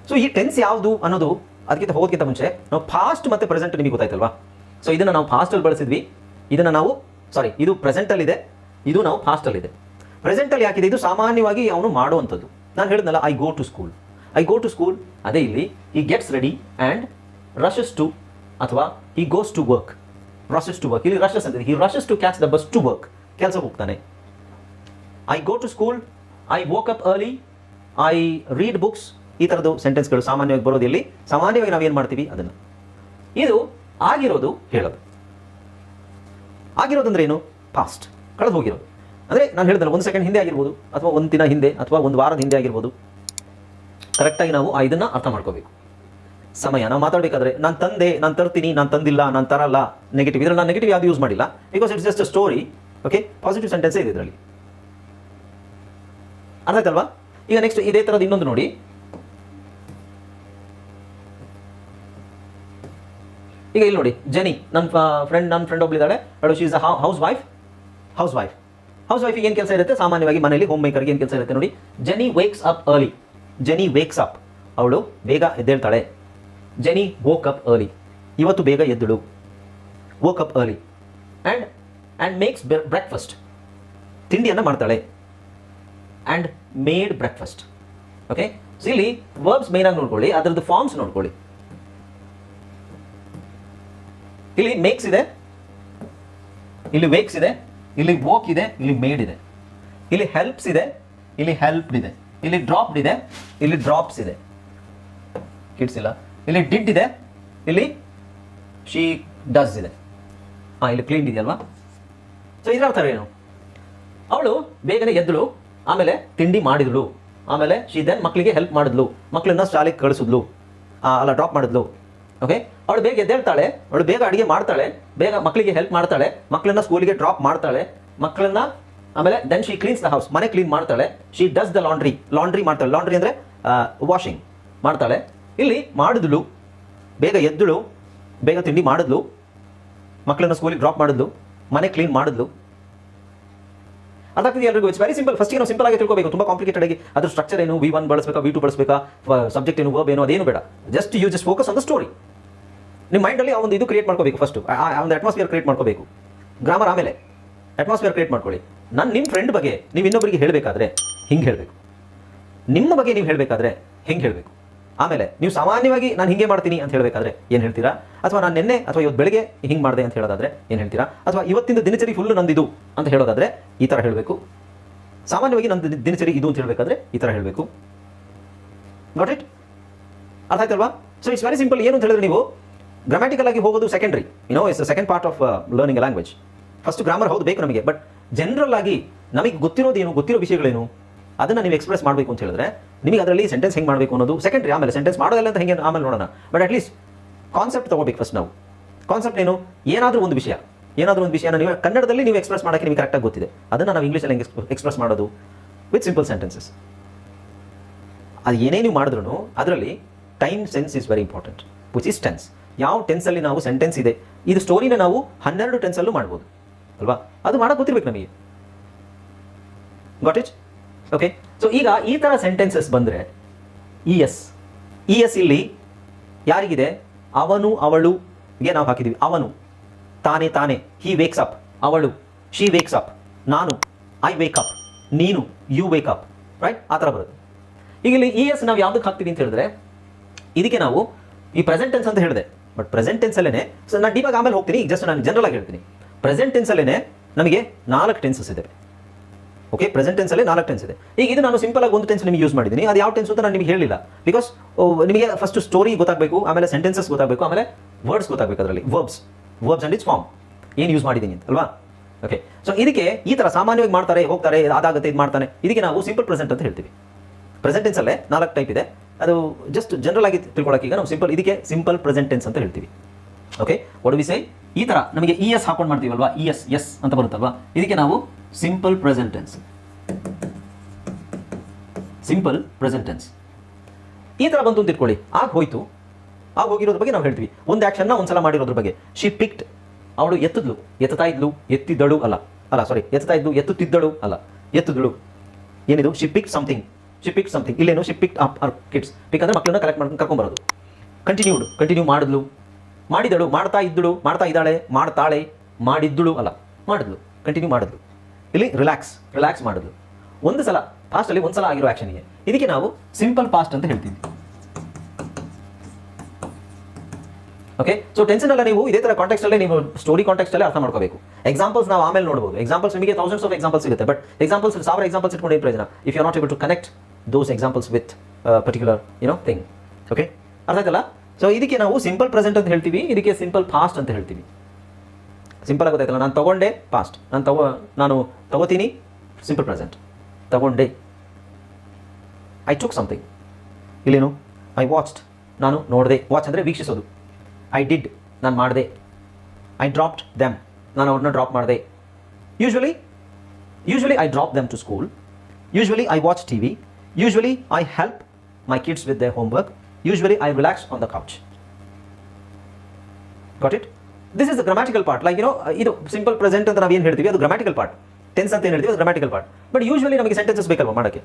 so ಈ ಟೆನ್ಸ್ ಯಾವುದು ಅನ್ನೋದು ಅದಕ್ಕಿಂತ ಹೋಗೋದಕ್ಕಿಂತ ಮುಂಚೆ ನಾವು ಫಾಸ್ಟ್ ಮತ್ತೆ ಪ್ರೆಸೆಂಟ್ ನಿಮಗೆ ಗೊತ್ತಾಯ್ತಲ್ವಾ? ಸೊ ಇದನ್ನು ನಾವು ಫಾಸ್ಟಲ್ಲಿ ಬಳಸಿದ್ವಿ. ಇದನ್ನು ನಾವು ಸಾರಿ ಇದು ಪ್ರೆಸೆಂಟಲ್ಲಿದೆ ಇದು ನಾವು ಫಾಸ್ಟಲ್ಲಿದೆ ಪ್ರೆಸೆಂಟಲ್ಲಿ ಯಾಕಿದೆ? ಇದು ಸಾಮಾನ್ಯವಾಗಿ ಅವನು ಮಾಡುವಂಥದ್ದು. ನಾನು ಹೇಳಿದ್ನಲ್ಲ I go to school I go to school ಅದೇ ಇಲ್ಲಿ ಈ gets ready and rushes to ಅಥವಾ ಈ goes to work rushes to work ಇಲ್ಲಿ ರಶಸ್ ಅಂತ ಈ rushes to catch the bus to work ಕೆಲಸ ಹೋಗ್ತಾನೆ. I go to school I woke up early I read books ಈ ಥರದ್ದು ಸೆಂಟೆನ್ಸ್ಗಳು ಸಾಮಾನ್ಯವಾಗಿ ಬರೋದು ಇಲ್ಲಿ ಸಾಮಾನ್ಯವಾಗಿ ನಾವೇನು ಮಾಡ್ತೀವಿ? ಅದನ್ನು. ಇದು ಆಗಿರೋದು ಹೇಳೋದು. ಆಗಿರೋದಂದ್ರೆ ಏನು? ಫಾಸ್ಟ್ ಕಳೆದು ಹೋಗಿರೋದು. ಅಂದರೆ ನಾನು ಹೇಳಿದ್ರೆ ಒಂದು ಸೆಕೆಂಡ್ ಹಿಂದೆ ಆಗಿರ್ಬೋದು, ಅಥವಾ ಒಂದು ದಿನ ಹಿಂದೆ, ಅಥವಾ ಒಂದು ವಾರದ ಹಿಂದೆ ಆಗಿರ್ಬೋದು. ಕರೆಕ್ಟಾಗಿ ನಾವು ಇದನ್ನು ಅರ್ಥ ಮಾಡ್ಕೋಬೇಕು. ಸಮಯ. ನಾವು ಮಾತಾಡಬೇಕಾದ್ರೆ, ನಾನು ತಂದೆ, ನಾನು ತರ್ತೀನಿ, ನಾನು ತಂದಿಲ್ಲ, ನಾನು ತರಲ್ಲ ನೆಗೆಟಿವ್ ಇದರಲ್ಲಿ ನಾನು ನೆಗೆಟಿವ್ ಯಾವುದು ಯೂಸ್ ಮಾಡಿಲ್ಲ? Because it's just story okay positive ಸೆಂಟೆನ್ಸೇ ಇದೆ ಇದರಲ್ಲಿ? ಅರ್ಥ ಆಯ್ತಲ್ವಾ? ಈಗ ನೆಕ್ಸ್ಟ್ ಇದೇ ತರದ ಇನ್ನೊಂದು ನೋಡಿ. ಈಗ ಇಲ್ಲಿ ನೋಡಿ ಜನಿ ನನ್ನ ಫ್ರೆಂಡ್ ನನ್ನ ಫ್ರೆಂಡ್ ಒಬ್ಳಿದ್ದಾಳೆ. ಅವಳು she's a housewife housewife ಹೌಸ್ ವೈಫಿಗೆ ಏನು ಕೆಲಸ ಇರುತ್ತೆ? ಸಾಮಾನ್ಯವಾಗಿ ಮನೆಯಲ್ಲಿ ಹೋಮ್ ಮೇಕರ್ಗೆ ಏನು ಕೆಲಸ ಇರುತ್ತೆ ನೋಡಿ. Jenny wakes up early Jenny wakes up ಅವಳು ಬೇಗ ಎದ್ದೇಳ್ತಾಳೆ. ಜನಿ ವೋಕ್ ಅಪ್ ಅರ್ಲಿ ಇವತ್ತು ಬೇಗ ಎದ್ದಳು. Woke up early and and makes breakfast ತಿಂಡಿಯನ್ನು ಮಾಡ್ತಾಳೆ. And made breakfast okay so ಇಲ್ಲಿ ವರ್ಬ್ಸ್ ಮೇನ್ ಆಗಿ ನೋಡ್ಕೊಳ್ಳಿ, ಅದರದ್ದು ಫಾರ್ಮ್ಸ್ ನೋಡ್ಕೊಳ್ಳಿ. ಇಲ್ಲಿ ಮೇಕ್ಸ್ ಇದೆ. ಇಲ್ಲಿ ವೇಕ್ಸ್ ಇದೆ. ಇಲ್ಲಿ ವೋಕ್ ಇದೆ. ಇಲ್ಲಿ ಮೇಡ್ ಇದೆ. ಇಲ್ಲಿ ಹೆಲ್ಪ್ಸ್ ಇದೆ. ಇಲ್ಲಿ ಹೆಲ್ಪ್ಡ್ ಇದೆ. ಇಲ್ಲಿ ಡ್ರಾಪ್ಡ್ ಇದೆ. ಇಲ್ಲಿ ಡ್ರಾಪ್ಸ್ ಇದೆ. ಕಿಡ್ಸ್ ಇಲ್ಲ. ಇಲ್ಲಿ ಡಿಡ್ ಇದೆ. ಇಲ್ಲಿ ಶಿ ಡಸ್ ಇದೆ. ಹಾಂ, ಇಲ್ಲಿ ಕ್ಲೀನ್ ಇದೆಯಲ್ವಾ? ಸೊ ಇದರ ಅರ್ಥ ಏನು? ಅವಳು ಬೇಗನೆ ಎದ್ದಳು ಆಮೇಲೆ ತಿಂಡಿ ಮಾಡಿದ್ಳು ಆಮೇಲೆ ಶಿ ದೆನ್ ಮಕ್ಕಳಿಗೆ ಹೆಲ್ಪ್ ಮಾಡಿದ್ಲು. ಮಕ್ಕಳನ್ನ ಶಾಲೆಗೆ ಕಳಿಸಿದ್ಲು. ಅಲ್ಲ ಡ್ರಾಪ್ ಮಾಡಿದ್ಲು. ಓಕೆ ಅವಳು ಬೇಗ ಎದ್ದೇಳ್ತಾಳೆ. ಅವಳು ಬೇಗ ಅಡುಗೆ ಮಾಡ್ತಾಳೆ. ಬೇಗ ಮಕ್ಕಳಿಗೆ ಹೆಲ್ಪ್ ಮಾಡ್ತಾಳೆ. ಮಕ್ಕಳನ್ನ ಸ್ಕೂಲಿಗೆ ಡ್ರಾಪ್ ಮಾಡ್ತಾಳೆ. ಮಕ್ಕಳನ್ನ ಆಮೇಲೆ then she cleans the house ಮನೆ ಕ್ಲೀನ್ ಮಾಡ್ತಾಳೆ. She does the laundry laundry ಮಾಡ್ತಾಳೆ. ಲಾಂಡ್ರಿ ಅಂದರೆ ವಾಷಿಂಗ್ ಮಾಡ್ತಾಳೆ. ಇಲ್ಲಿ ಮಾಡಿದ್ಲು. ಬೇಗ ಎದ್ದಳು ಬೇಗ ತಿಂಡಿ ಮಾಡಿದ್ಲು. ಮಕ್ಕಳನ್ನ ಸ್ಕೂಲಿಗೆ ಡ್ರಾಪ್ ಮಾಡಿದ್ಲು. ಮನೆ ಕ್ಲೀನ್ ಮಾಡಿದ್ಲು. ಅದಾಗ್ತದೆ ಎಲ್ಲರಿಗೂ ಇಟ್ಸ್ ವೆರಿ ಸಿಂಪಲ್ ಫಸ್ಟ್ ನಾವು ಸಿಂಪಲ್ ಆಗಿ ತಿಳ್ಕೋಬೇಕು. ತುಂಬ ಕಾಂಪ್ಲಿಕೇಟೆಡ್ ಆಗಿ. ಅದ್ರ ಸ್ಟ್ರಕ್ಚರ್ ಏನು? ವಿ ಒನ್ ಬಳಸಬೇಕಾ? ವಿ ಟು ಬಳಸಬೇಕಾ? ಸಬ್ಜೆಕ್ಟ್ ಏನು? ವರ್ಬ್ ಏನು? ಅದೇನು ಬೇಡ. Just you just focus on the story ನಿಮ್ಮ ಮೈಂಡಲ್ಲಿ ಆ ಒಂದು ಇದು ಕ್ರಿಯೇಟ್ ಮಾಡ್ಕೋಬೇಕು ಫಸ್ಟ್ ಆ ಒಂದು ಅಟ್ಮಾಸ್ಫಿಯರ್ ಕ್ರಿಯೇಟ್ ಮಾಡ್ಕೋಬೇಕು. ಗ್ರಾಮರ್ ಆಮೇಲೆ. ಅಟ್ಮಾಸ್ಫಿಯರ್ ಕ್ರಿಯೇಟ್ ಮಾಡ್ಕೊಳ್ಳಿ. ನಾನು ನಿಮ್ಮ ಫ್ರೆಂಡ್ ಬಗ್ಗೆ ನೀವು ಇನ್ನೊಬ್ಬರಿಗೆ ಹೇಳಬೇಕಾದ್ರೆ ಹಿಂಗೆ ಹೇಳಬೇಕು. ನಿಮ್ಮ ಬಗ್ಗೆ ನೀವು ಹೇಳಬೇಕಾದ್ರೆ ಹೆಂಗೆ ಹೇಳಬೇಕು. ಆಮೇಲೆ ನೀವು ಸಾಮಾನ್ಯವಾಗಿ ನಾನು ಹಿಂಗೆ ಮಾಡ್ತೀನಿ ಅಂತ ಹೇಳಬೇಕಾದ್ರೆ ಏನು ಹೇಳ್ತೀರಾ? ಅಥವಾ ನಾನು ನಿನ್ನೆ ಅಥವಾ ಇವತ್ತು ಬೆಳಗ್ಗೆ ಹಿಂಗೆ ಮಾಡಿದೆ ಅಂತ ಹೇಳೋದಾದ್ರೆ ಏನು ಹೇಳ್ತೀರಾ? ಅಥವಾ ಇವತ್ತಿನ ದಿನಚರಿ ಫುಲ್ ನಂದಿದು ಅಂತ ಹೇಳೋದಾದ್ರೆ ಈ ಥರ ಹೇಳಬೇಕು. ಸಾಮಾನ್ಯವಾಗಿ ನಂದು ದಿನಚರಿ ಇದು ಅಂತ ಹೇಳಬೇಕಾದ್ರೆ ಈ ಥರ ಹೇಳಬೇಕು. ಗಾಟ್ ಇಟ್ ಅರ್ಥ ಆಯ್ತಲ್ವಾ? ಸೊ ಇಟ್ಸ್ ವೆರಿ ಸಿಂಪಲ್ ಏನು ಅಂತ ಹೇಳಿದ್ರೆ ನೀವು ಗ್ರಾಮ್ಯಾಟಿಕಲ್ ಆಗಿ ಹೋಗೋದು secondary no is second part of learning language first grammar ಹೌದು, ಬೇಕು ನಮಗೆ. ಬಟ್ ಜನರಲ್ ಆಗಿ ನಮಗೆ ಗೊತ್ತಿರೋದೇನು, ಗೊತ್ತಿರೋ ವಿಷಯಗಳೇನು, ಅದನ್ನ ನೀವು ಎಕ್ಸ್ಪ್ರೆಸ್ ಮಾಡಬೇಕು ಅಂತ ಹೇಳಿದ್ರೆ ನಿಮಗೆ ಅದರಲ್ಲಿ ಸೆಂಟೆನ್ಸ್ ಹೆಂಗೆ ಮಾಡಬೇಕು ಅನ್ನೋದು ಸೆಕೆಂಡ್ರಿ ಆಮೇಲೆ ಸೆಂಟೆನ್ಸ್ ಮಾಡೋದಲ್ಲ ಅಂತ ಹೆಂಗೆ ಆಮೇಲೆ ನೋಡೋಣ. ಬಟ್ ಅಟ್ಲೀಸ್ಟ್ ಕಾನ್ಸೆಪ್ಟ್ ತಗೋಬೇಕು ಫಸ್ಟ್ ನಾವು. ಕಾನ್ಸೆಪ್ಟ್ ಏನು? ಏನಾದರೂ ಒಂದು ವಿಷಯ. ಏನಾದರೂ ಒಂದು ವಿಷಯನ ನೀವು ಕನ್ನಡದಲ್ಲಿ ನೀವು ಎಕ್ಸ್ಪ್ರೆಸ್ ಮಾಡೋಕ್ಕೆ ನಿಮಗೆ ಕರೆಕ್ಟಾಗಿ ಗೊತ್ತಿದೆ. ಅದನ್ನು ನಾವು ಇಂಗ್ಲೀಷಲ್ಲಿ ಹೆಂಗೆ ಎಕ್ಸ್ಪ್ರೆಸ್ ಮಾಡೋದು? ವಿತ್ ಸಿಂಪಲ್ ಸೆಂಟೆನ್ಸಸ್ ಅದು ಏನೇ ನೀವು ಮಾಡಿದ್ರು ಅದರಲ್ಲಿ time sense is very important which is tense ಯಾವ ಟೆನ್ಸಲ್ಲಿ ನಾವು ಸೆಂಟೆನ್ಸ್ ಇದೆ, ಇದು ಸ್ಟೋರಿನ ನಾವು ಹನ್ನೆರಡು ಟೆನ್ಸಲ್ಲೂ ಮಾಡ್ಬೋದು. ಅಲ್ವಾ? ಅದು ಮಾಡೋಕೆ ಗೊತ್ತಿರ್ಬೇಕು ನಮಗೆ. ಗಾಟ್ ಇಟ್ ಓಕೆ ಸೊ ಈಗ ಈ ಥರ ಸೆಂಟೆನ್ಸಸ್ ಬಂದರೆ ಇ ಎಸ್ ಇ ಎಸ್ ಇಲ್ಲಿ ಯಾರಿಗಿದೆ? ಅವನು ಅವಳುಗೆ ನಾವು ಹಾಕಿದ್ದೀವಿ ಅವನು, ತಾನೇ ತಾನೇ. ಹಿ ವೇಕ್ಸ್ ಅಪ್ ಅವಳು ಶಿ ವೇಕ್ಸ್ ಅಪ್ ನಾನು ಐ ವೇಕ್ ಅಪ್ ನೀನು ಯು ವೇಕ್ ಅಪ್ ರೈಟ್ ಆ ಥರ ಬರುತ್ತೆ. ಈಗ ಇಲ್ಲಿ ಇ ಎಸ್ ನಾವು ಯಾವುದಕ್ಕೆ ಹಾಕ್ತೀವಿ ಅಂತ ಹೇಳಿದ್ರೆ, ಇದಕ್ಕೆ ನಾವು ಈ ಪ್ರೆಸೆಂಟ್ ಟೆನ್ಸ್ ಅಂತ ಹೇಳಿದೆ. ಬಟ್ ಪ್ರೆಸೆಂಟ್ ಟೆನ್ಸಲ್ಲೇ ಸೊ ನಾನು ಡೀಪಾಗಿ ಆಮೇಲೆ ಹೋಗ್ತೀನಿ. ಜಸ್ಟ್ ನಾನು ಜನರಲ್ ಆಗಿ ಹೇಳ್ತೀನಿ. ಪ್ರೆಸೆಂಟ್ ಟೆನ್ಸಲ್ಲೇ ನಮಗೆ ನಾಲ್ಕು ಟೆನ್ಸಸ್ ಇದೆ ಓಕೆ ಪ್ರೆಸೆಂಟ್ ಟೆನ್ಸಲ್ಲಿ ನಾಲ್ಕು ಟೆನ್ಸ್ ಇದೆ. ಈಗ ಇದು ನಾನು ಸಿಂಪಲ್ ಆಗಿ ಒಂದು ಟೆನ್ಸ್ ನಿಮಗೆ ಯೂಸ್ ಮಾಡಿದ್ದೀನಿ. ಅದು ಯಾವ ಟೆನ್ಸ್ ಅಂತ ನಾನು ನಿಮಗೆ ಹೇಳಿಲ್ಲ. ಬಿಕಾಸ್ ನಿಮಗೆ ಫಸ್ಟ್ ಸ್ಟೋರಿ ಗೊತ್ತಾಗಬೇಕು, ಆಮೇಲೆ ಸೆಂಟೆನ್ಸಸ್ ಗೊತ್ತಾಗಬೇಕು, ಆಮೇಲೆ ವರ್ಡ್ಸ್ ಗೊತ್ತಾಗಬೇಕು ಅದರಲ್ಲಿ. Verbs verbs and its form ಏನು ಯೂಸ್ ಮಾಡಿದ್ದೀನಿ ಅಂತ, ಅಲ್ವಾ? ಓಕೆ ಸೊ ಇದಕ್ಕೆ ಈ ಥರ ಸಾಮಾನ್ಯವಾಗಿ ಮಾಡ್ತಾರೆ, ಹೋಗ್ತಾರೆ, ಅದಾಗುತ್ತೆ, ಇದು ಮಾಡ್ತಾನೆ. ಇದಕ್ಕೆ ನಾವು ಸಿಂಪಲ್ ಪ್ರೆಸೆಂಟ್ ಅಂತ ಹೇಳ್ತೀವಿ. ಪ್ರೆಸೆಂಟ್ ಟೆನ್ಸಲ್ಲೇ ನಾಲ್ಕು ಟೈಪ್ ಇದೆ. ಅದು ಜಸ್ಟ್ ಜನರಲ್ ಆಗಿ ತಿಳ್ಕೊಳಕ್ಕೆ ಈಗ ನಾವು ಸಿಂಪಲ್ ಇದಕ್ಕೆ ಸಿಂಪಲ್ ಪ್ರೆಸೆಂಟ್ ಟೆನ್ಸ್ ಅಂತ ಹೇಳ್ತೀವಿ. ಓಕೆ ಒಡವಿಸೆ ಈ ಥರ ನಮಗೆ ಇ ಎಸ್ ಹಾಕೊಂಡು ಮಾಡ್ತೀವಲ್ವಾ? ಇ ಎಸ್ ಎಸ್ ಅಂತ ಬರುತ್ತಲ್ವಾ? ಇದಕ್ಕೆ ನಾವು simple present tense simple present tense ಈ ಥರ ಬಂತು ಅಂತ ಇಟ್ಕೊಳ್ಳಿ. ಆಗ ಹೋಯ್ತು. ಆಗ ಹೋಗಿರೋದ್ರ ಬಗ್ಗೆ ನಾವು ಹೇಳ್ತೀವಿ. ಒಂದು ಆ್ಯಕ್ಷನ್ನ ಒಂದ್ಸಲ ಮಾಡಿರೋದ್ರ ಬಗ್ಗೆ. ಶಿ ಪಿಕ್ಟ್ ಅವಳು ಎತ್ತಿದ್ಲು. ಎತ್ತುತ್ತಾ ಇದ್ಲು? ಎತ್ತಿದ್ದಳು ಅಲ್ಲ. ಅಲ್ಲ ಸಾರಿ ಎತ್ತಾ ಇದ್ಲು? ಎತ್ತುತ್ತಿದ್ದಳು ಅಲ್ಲ. ಎತ್ತಿದ್ಳು ಏನಿದು? She pick something she pick something ಇಲ್ಲೇನು? She pick up our kids pick ಅಂದ್ರೆ ಮಕ್ಕಳನ್ನ ಕಲೆಕ್ಟ್ ಮಾಡ್ಕೊಂಡು ಕರ್ಕೊಂಬರೋದು ಕಂಟಿನ್ಯೂಡ್ ಕಂಟಿನ್ಯೂ ಮಾಡಿದ್ಲು. ಮಾಡಿದಳು ಮಾಡ್ತಾ ಇದ್ದಳು. ಮಾಡ್ತಾ ಇದ್ದಾಳೆ. ಮಾಡ್ತಾಳೆ. ಮಾಡಿದ್ದಳು ಅಲ್ಲ. ಮಾಡಿದ್ಲು. ಕಂಟಿನ್ಯೂ ಮಾಡಿದ್ಲು. ಇಲ್ಲಿ ರಿಲ್ಯಾಕ್ಸ್ ರಿಲ್ಯಾಕ್ಸ್ ಮಾಡೋದು. ಒಂದು ಸಲ ಪಾಸ್ಟಲ್ಲಿ ಒಂದು ಸಲ ಆಗಿರೋ ಗೆ. ಇದಕ್ಕೆ ನಾವು ಸಿಂಪಲ್ ಪಾಸ್ಟ್ ಅಂತ ಹೇಳ್ತೀವಿ. ಓಕೆ ಸೊ ಟೆನ್ಷನ್ ಅಲ್ಲ ನೀವು, ಇದೇ ತರ ಕಾಂಟೆಕ್ಸ್ಟ್ ಅಲ್ಲಿ ನೀವು ಸ್ಟೋರಿ ಕಾಂಟೆಕ್ಸ್ಟ್ ಅಲ್ಲಿ ಅರ್ಥ ಮಾಡ್ಕೋಬೇಕು. ಎಕ್ಸಾಂಪಲ್ಸ್ ನಾವು ಆಮೇಲೆ ನೋಡಬಹುದು ಎಕ್ಸಾಂಪಲ್ಸ್ ನಿಮಗೆ ಥೌಸಂಡ್ಸ್ ಆಫ್ ಎಕ್ಸಾಂಪಲ್ಸ್ ಸಿಗುತ್ತೆ. ಬಟ್ ಎಕ್ಸಾಂಪಲ್ಸ್ ಸಾವಿರ ಎಕ್ಸಾಂಪಲ್ಸ್ ಇಟ್ಕೊಂಡು ಪ್ರಯೋಜನ? If you not able to connect those examples with particular you know thing okay ಅರ್ಥ ಆಯ್ತಲ್ಲ? ಸೊ ಇದಕ್ಕೆ ನಾವು ಸಿಂಪಲ್ ಪ್ರೆಸೆಂಟ್ ಅಂತ ಹೇಳ್ತೀವಿ. ಇದಕ್ಕೆ ಸಿಂಪಲ್ ಫಾಸ್ಟ್ ಅಂತ ಹೇಳ್ತೀವಿ. ಸಿಂಪಲ್ ಗೊತ್ತಾಯ್ತಲ್ಲ ನಾನು ತಗೊಂಡೆ ಪಾಸ್ಟ್ ನಾನು ತಗೋ, ನಾನು ತಗೋತೀನಿ ಸಿಂಪಲ್ ಪ್ರೆಸೆಂಟ್ ತಗೊಂಡೆ. ಐ ಟುಕ್ ಸಮಥಿಂಗ್ ಇಲ್ಲೇನು? ಐ ವಾಚ್ಡ್ ನಾನು ನೋಡಿದೆ. ವಾಚ್ ಅಂದರೆ ವೀಕ್ಷಿಸೋದು. ಐ ಡಿಡ್ ನಾನು ಮಾಡಿದೆ. ಐ ಡ್ರಾಪ್ಡ್ ದೆಮ್ ನಾನು ಅವ್ರನ್ನ ಡ್ರಾಪ್ ಮಾಡಿದೆ. Usually usually I drop them to school usually I watch T V usually I help my kids with the homework usually I relax on the couch got it this is grammatical part like ಏನೋ ಇದು simple present ಅಂತ ನಾವು ಏನು ಹೇಳ್ತೀವಿ? ಅದು grammatical part tense ಅಂತ ಏನು ಹೇಳ್ತೀವಿ? ಅದು ಗ್ರಾಮ್ಯಾಟಿಕಲ್ ಪಾರ್ಟ್ ಬಟ್ ಯೂಶ್ವಲಿ ನಮಗೆ ಸೆಂಟೆನ್ಸಸ್ ಬೇಕಲ್ವಾ ಮಾಡೋಕ್ಕೆ?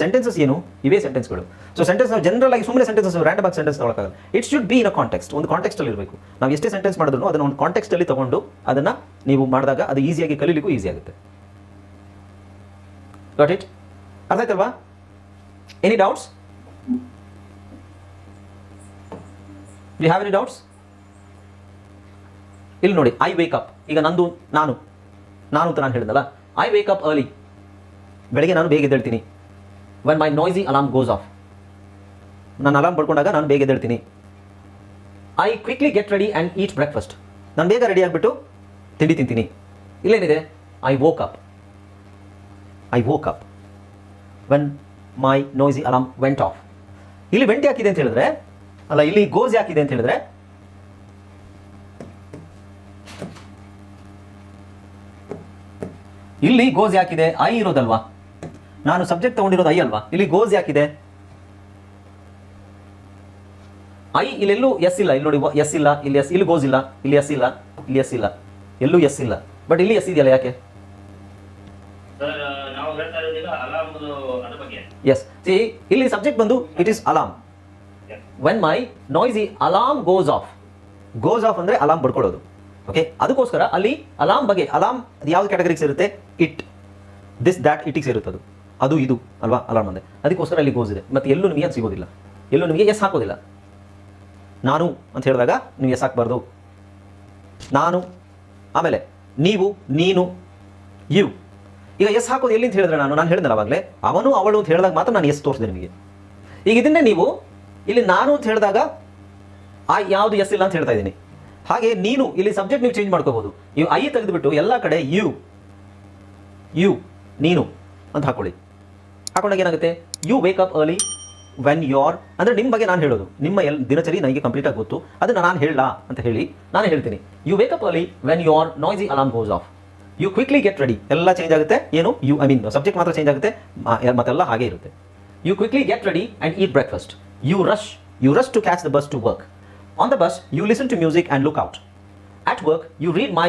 ಸೆಂಟೆನ್ಸಸ್ ಏನು? ಇವೇ ಸೆಂಟೆನ್ಸ್ಗಳು ಸೊ ಸೆಂಟೆನ್ಸ್ ನಾವು ಜನರಲ್ ಆಗಿ ಸುಮ್ಮನೆ ಸೆಂಟೆನ್ಸಸ್ ರ್ಯಾಂಡಮ್ ಆಗಿ sentence ತಗೊಳಕ್ಕಾಗಲ್ಲ. It should be in a context ಒಂದು ಕಾಂಟೆಕ್ಸ್ಟಲ್ಲಿ ಇರಬೇಕು. ನಾವು ಎಷ್ಟೇ ಸೆಂಟೆನ್ಸ್ ಮಾಡಿದ್ರು ಅದನ್ನು ಒಂದು ಕಾಂಟೆಕ್ಸ್ಟಲ್ಲಿ ತಗೊಂಡು ಅದನ್ನ ನೀವು ಮಾಡಿದಾಗ ಅದು ಈಸಿಯಾಗಿ ಕಲೀಲಿಕ್ಕೂ ಈಸಿ ಆಗುತ್ತೆ. ಗಾಟ್ ಇಟ್ ಅರ್ಥ ಆಯ್ತಲ್ವಾ any doubts you have any doubts ಇಲ್ಲಿ ನೋಡಿ ಐ ವೇಕ್ ಅಪ್ ಈಗ ನಂದು, ನಾನು. ನಾನು ಅಂತ ನಾನು ಹೇಳಿದಲ್ಲ ಐ ವೇಕ್ ಅಪ್ ಅರ್ಲಿ ಬೆಳಗ್ಗೆ ನಾನು ಬೇಗ ಎದ್ದೇಳ್ತೀನಿ. When my noisy alarm goes off ನಾನು ಅಲಾರ್ಮ್ ಪಡ್ಕೊಂಡಾಗ ನಾನು ಬೇಗ ಎದ್ದೇಳ್ತೀನಿ. I quickly get ready and eat breakfast ನಾನು ಬೇಗ ರೆಡಿ ಆಗಿಬಿಟ್ಟು ತಿಂಡಿ ತಿಂತೀನಿ. ಇಲ್ಲೇನಿದೆ? I woke up I woke up when my noisy alarm went off ಇಲ್ಲಿ ವೆಂಟ್ ಯಾಕಿದೆ ಅಂತ ಹೇಳಿದ್ರೆ, ಅಲ್ಲ, ಇಲ್ಲಿ ಗೋಸ್ ಯಾಕಿದೆ ಅಂತ ಹೇಳಿದ್ರೆ ಇಲ್ಲಿ ಗೋಸ್ ಯಾಕಿದೆ ಐ ಇರೋದಲ್ವಾ? ನಾನು ಸಬ್ಜೆಕ್ಟ್ ತಗೊಂಡಿರೋದು ಐ ಅಲ್ವಾ? ಇಲ್ಲಿ ಗೋಸ್ ಯಾಕಿದೆ ಐ ಇಲ್ಲೆಲ್ಲೂ ಎಸ್ ಇಲ್ಲ. ಇಲ್ಲಿ ನೋಡಿ ಎಸ್ ಇಲ್ಲ ಇಲ್ಲಿ ಎಸ್ ಇಲ್ಲಿ ಗೋಸ್ ಇಲ್ಲ ಇಲ್ಲಿ ಎಸ್ ಇಲ್ಲ ಇಲ್ಲಿ ಎಸ್ ಇಲ್ಲ. ಎಲ್ಲೂ ಎಸ್ ಇಲ್ಲ. ಬಟ್ ಇಲ್ಲಿ ಎಸ್ ಇದೆಯಲ್ಲ ಯಾಕೆ? ಎಸ್ ಸಿ ಇಲ್ಲಿ ಸಬ್ಜೆಕ್ಟ್ ಬಂದು it is alarm when my noisy alarm goes off goes off ಅಂದ್ರೆ ಅಲಾಮ್ ಬಡ್ಕೊಳ್ಳೋದು ಓಕೆ ಅದಕ್ಕೋಸ್ಕರ ಅಲ್ಲಿ ಅಲಾಮ್ ಬಗ್ಗೆ ಅಲಾಮ್ ಯಾವ್ದು ಯಾವ ಕ್ಯಾಟಗರಿಗೆ ಸೇರುತ್ತೆ ಇಟ್ ದಿಸ್ ದ್ಯಾಟ್ ಇಟಿಗೆ ಸೇರುತ್ತೆ ಅದು ಅದು ಇದು, ಅಲ್ವಾ? ಅಲಾರ್ಮ್ ಮಂದೆ ಅದಕ್ಕೋಸ್ಕರ ಅಲ್ಲಿ ಗೋಸ್ ಇದೆ. ಮತ್ತೆ ಎಲ್ಲೂ ನಿಮಗೆ ಅದು ಸಿಗೋದಿಲ್ಲ. ಎಲ್ಲೂ ನಿಮಗೆ ಎಸ್ ಹಾಕೋದಿಲ್ಲ. ನಾನು ಅಂತ ಹೇಳಿದಾಗ ನೀವು ಎಸ್ ಹಾಕಬಾರ್ದು. ನಾನು, ಆಮೇಲೆ ನೀವು, ನೀನು ಯು ಈಗ ಎಸ್ ಹಾಕೋದು ಎಲ್ಲಿ ಅಂತ ಹೇಳಿದ್ರೆ ನಾನು ನಾನು ಹೇಳಿದ್ನಲ್ಲ ಅವಾಗಲೇ? ಅವನು, ಅವಳು ಅಂತ ಹೇಳಿದಾಗ ಮಾತ್ರ ನಾನು ಎಸ್ ತೋರಿಸಿದೆ ನಿಮಗೆ. ಈಗ ಇದನ್ನೇ ನೀವು ಇಲ್ಲಿ ನಾನು ಅಂತ ಹೇಳಿದಾಗ ಆ ಯಾವುದು ಎಸ್ ಇಲ್ಲ ಅಂತ ಹೇಳ್ತಾ ಇದ್ದೀನಿ. ಹಾಗೆ ನೀನು ಇಲ್ಲಿ ಸಬ್ಜೆಕ್ಟ್ ನೀವು ಚೇಂಜ್ ಮಾಡ್ಕೋಬಹುದು ನೀವು ಐ ತೆಗೆದುಬಿಟ್ಟು ಎಲ್ಲ ಕಡೆ ಯು ಯು ನೀನು ಅಂತ ಹಾಕೊಳ್ಳಿ. ಹಾಕೊಂಡಾಗ ಏನಾಗುತ್ತೆ? You wake up early when your ಅಂದರೆ ನಿಮ್ಮ ಬಗ್ಗೆ ನಾನು ಹೇಳೋದು. ನಿಮ್ಮ ಎಲ್, ದಿನಚರಿ ನನಗೆ ಕಂಪ್ಲೀಟಾಗಿ ಗೊತ್ತು. ಅದನ್ನು ನಾನು ಹೇಳಲ್ಲ ಅಂತ ಹೇಳಿ ನಾನು ಹೇಳ್ತೀನಿ. You wake up early when your noisy alarm goes off you quickly get ready ಎಲ್ಲ ಚೇಂಜ್ ಆಗುತ್ತೆ? ಏನು? ಯು ಐ ಮೀನ್ ಸಬ್ಜೆಕ್ಟ್ ಮಾತ್ರ ಚೇಂಜ್ ಆಗುತ್ತೆ? ಮತ್ತೆಲ್ಲ ಹಾಗೆ ಇರುತ್ತೆ. You quickly get ready and eat breakfast you rush you rush to catch the bus to work on the bus you listen to music and look out at work you read my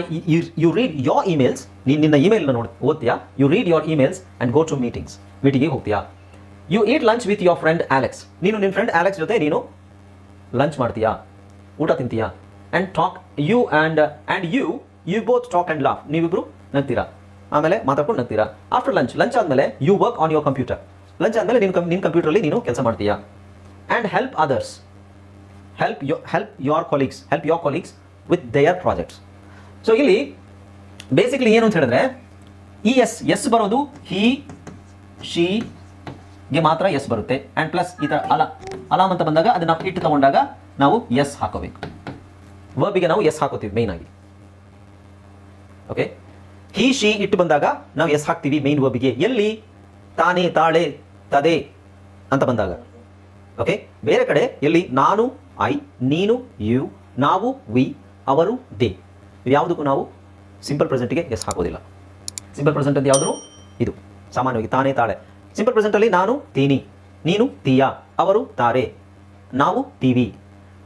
you read your emails ನೀನು ನಿನ್ನ ಇಮೇಲ್ನ ನೋಡಿ, ಓದ್ತೀಯಾ? You read your emails and go to meetings ಮೀಟಿಂಗಿಗೆ ಹೋಗ್ತೀಯಾ? You eat lunch with your friend Alex ನೀನು ನಿನ್ನ friend Alex ಜೊತೆ ನೀನು lunch ಮಾಡ್ತೀಯಾ? ಊಟ ತಿಂತೀಯಾ? And talk you and and you you both talk and laugh ನೀವಿಬ್ಬರು ನಗ್ತೀರಾ? ಆಮೇಲೆ ಮಾತಾಡ್ಕೊಂಡು ನಗ್ತೀರಾ? ಆಫ್ಟರ್ ಲಂಚ್ ಲಂಚ್ ಆದಮೇಲೆ you work on your computer lunch ಆದಮೇಲೆ ನೀನು ಕಂ ನಿನ್ನ ಕಂಪ್ಯೂಟರಲ್ಲಿ ನೀನು ಕೆಲಸ ಮಾಡ್ತೀಯಾ? And help others help your help your colleagues help your colleagues with their projects so ಇಲ್ಲಿ ಬೇಸಿಕ್ಲಿ ಏನು ಅಂತ ಹೇಳಿದ್ರೆ ಈ ಎಸ್ ಎಸ್ ಬರೋದು ಹಿ ಶಿ ಗೆ ಮಾತ್ರ ಎಸ್ ಬರುತ್ತೆ. ಆ್ಯಂಡ್ ಪ್ಲಸ್ ಈ ಥರ ಅಲ ಅಲಾಮ್ ಅಂತ ಬಂದಾಗ ಅದನ್ನು ನಾವು ಇಟ್ಟು ತಗೊಂಡಾಗ ನಾವು ಎಸ್ ಹಾಕೋಬೇಕು. ವರ್ಬಿಗೆ ನಾವು ಎಸ್ ಹಾಕೋತೀವಿ ಮೇಯ್ನ್ ಆಗಿ. ಓಕೆ ಹಿ ಶಿ ಇಟ್ಟು ಬಂದಾಗ ನಾವು ಎಸ್ ಹಾಕ್ತೀವಿ ಮೇನ್ ವರ್ಬಿಗೆ ಎಲ್ಲಿ? ತಾನೇ, ತಾಳೆ, ತದೆ ಅಂತ ಬಂದಾಗ. ಓಕೆ ಬೇರೆ ಕಡೆ ಎಲ್ಲಿ? ನಾನು ಐ ನೀನು ಯು ನಾವು ವಿ ಅವರು ದೇ. ಯಾವುದಕ್ಕೂ ನಾವು ಸಿಂಪಲ್ ಪ್ರೆಸೆಂಟ್ಗೆ ಎಸ್ ಹಾಕೋದಿಲ್ಲ. ಸಿಂಪಲ್ ಪ್ರೆಸೆಂಟ್ ಅಂತ ಯಾವುದು ಇದು. ಸಾಮಾನ್ಯವಾಗಿ ತಾನೇ ತಾಳೆ. ಸಿಂಪಲ್ ಪ್ರೆಸೆಂಟಲ್ಲಿ ನಾನು ತೀನಿ ನೀನು ತೀಯಾ ಅವರು ತಾರೆ ನಾವು ತೀವಿ.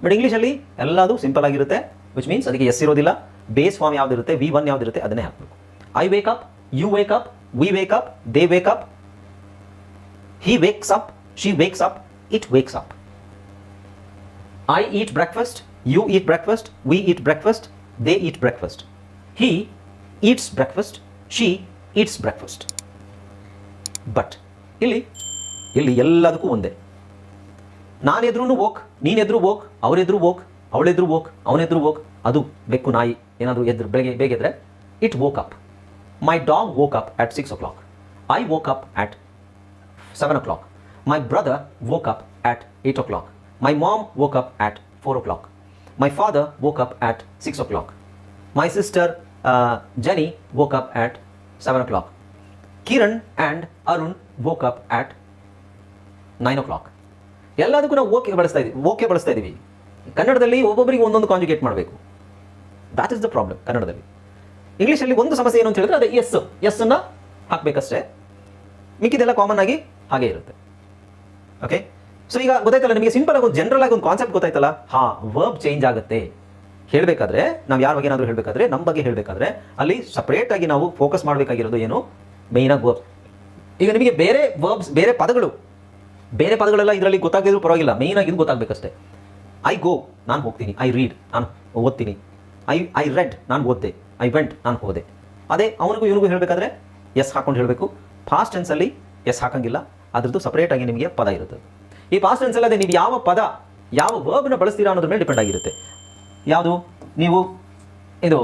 ಬಟ್ ಇಂಗ್ಲೀಷಲ್ಲಿ ಎಲ್ಲದೂ ಸಿಂಪಲ್ ಆಗಿರುತ್ತೆ ವಿಚ್ ಮೀನ್ಸ್ ಅದಕ್ಕೆ ಎಸ್ ಇರೋದಿಲ್ಲ. ಬೇಸ್ ಫಾರ್ಮ್ ಯಾವುದಿರುತ್ತೆ ವಿ ಒನ್ ಯಾವುದಿರುತ್ತೆ ಅದನ್ನೇ ಹಾಕಬೇಕು. I wake up you wake up we wake up they wake up he wakes up she wakes up it wakes up I eat breakfast, you eat breakfast, we eat breakfast, they eat breakfast. He eats breakfast, she eats breakfast. But ಇಲ್ಲಿ ಇಲ್ಲಿ ಎಲ್ಲದಕ್ಕೂ ಒಂದೇ ನಾನೆದ್ರೂ woke ನೀನೆದ್ರು woke ಅವರೆದ್ರು woke ಅವಳೆದ್ರು woke ಅವನೆದ್ರು woke ಅದು ಬೆಕ್ಕು ನಾಯಿ ಏನಾದರೂ ಎದ್ರು ಬೆಳಗ್ಗೆ ಬೇಗ ಎದ್ರೆ it woke up my dog woke up at six o'clock I woke up at 7 o'clock. My brother woke up at 8 o'clock. My mom woke up at 4 o'clock. My father woke up at 6 o'clock. My sister uh, Jenny woke up at 7 o'clock. Kiran and Arun woke up at 9 o'clock. ಎಲ್ಲದಕ್ಕೂ ನಾವು okay ಬಳಸ್ತಾ ಇದೀವಿ okay ಬಳಸ್ತಾ ಇದೀವಿ ಕನ್ನಡದಲ್ಲಿ ಒಬ್ಬೊಬ್ಬರಿಗೆ ಒಂದೊಂದು conjugate ಮಾಡಬೇಕು ದಾಟ್ ಇಸ್ ದ ಪ್ರಾಬ್ಲಮ್ ಕನ್ನಡದಲ್ಲಿ ಇಂಗ್ಲೀಷಲ್ಲಿ ಒಂದು ಸಮಸ್ಯೆ ಏನು ಅಂತ ಹೇಳಿದ್ರೆ ಅದೇ ಎಸ್ ಎಸ್ ಅನ್ನ ಹಾಕಬೇಕಷ್ಟೇ ಮಿಕ್ಕಿದೆಲ್ಲ ಕಾಮನ್ ಆಗಿ ಹಾಗೆ ಇರುತ್ತೆ ಓಕೆ ಸೊ ಈಗ ಗೊತ್ತಾಯ್ತಲ್ಲ, ನಿಮಗೆ ಸಿಂಪಲ್ ಆಗಿ ಒಂದು ಜನರಲ್ ಆಗಿ ಒಂದು ಕಾನ್ಸೆಪ್ಟ್ ಗೊತ್ತಾಯ್ತಲ್ಲ? ಹಾ ವರ್ಬ್ ಚೇಂಜ್ ಆಗುತ್ತೆ. ಹೇಳಬೇಕಾದ್ರೆ, ನಾವು ಯಾರ ಬಗ್ಗೆ ಏನಾದರೂ ಹೇಳಬೇಕಾದ್ರೆ ನಮ್ಮ ಬಗ್ಗೆ ಹೇಳಬೇಕಾದ್ರೆ, ಅಲ್ಲಿ ಸಪ್ರೇಟ್ ಆಗಿ ನಾವು ಫೋಕಸ್ ಮಾಡಬೇಕಾಗಿರೋದು ಏನು? ಮೇಯ್ನ್ ಆಗಿ ವರ್ಬ್ ಈಗ ನಿಮಗೆ ಬೇರೆ ವರ್ಬ್ಸ್ ಬೇರೆ ಪದಗಳು, ಬೇರೆ ಪದಗಳೆಲ್ಲ ಇದರಲ್ಲಿ ಗೊತ್ತಾಗಿದ್ರು ಪರವಾಗಿಲ್ಲ ಮೇಯ್ನ್ ಆಗಿ ಇದು ಗೊತ್ತಾಗಬೇಕಷ್ಟೇ. ಐ ಗೋ ನಾನು ಹೋಗ್ತೀನಿ. ಐ ರೀಡ್ ನಾನು ಓದ್ತೀನಿ. ಐ ಐ ರೆಡ್ ನಾನು ಓದ್ದೆ. ಐ ವೆಂಟ್ ನಾನು ಹೋದೆ. ಅದೇ ಅವನಿಗೂ ಇವನಿಗೂ ಹೇಳಬೇಕಾದ್ರೆ ಎಸ್ ಹಾಕೊಂಡು ಹೇಳಬೇಕು. ಫಾಸ್ಟ್ ಟೆನ್ಸಲ್ಲಿ ಎಸ್ ಹಾಕಂಗಿಲ್ಲ. ಅದ್ರದ್ದು ಸಪ್ರೇಟಾಗಿ ನಿಮಗೆ ಪದ ಇರುತ್ತೆ. ಈ ಪಾಸ್ಟ್ ಟೆನ್ಸ್ ಅಲ್ಲದೆ ನೀವು ಯಾವ ಪದ, ಯಾವ ವರ್ಬ್ನ ಬಳಸ್ತೀರಾ ಅನ್ನೋದ್ರ ಮೇಲೆ ಡಿಪೆಂಡ್ ಆಗಿರುತ್ತೆ. ಯಾವುದು? ನೀವು ಇದು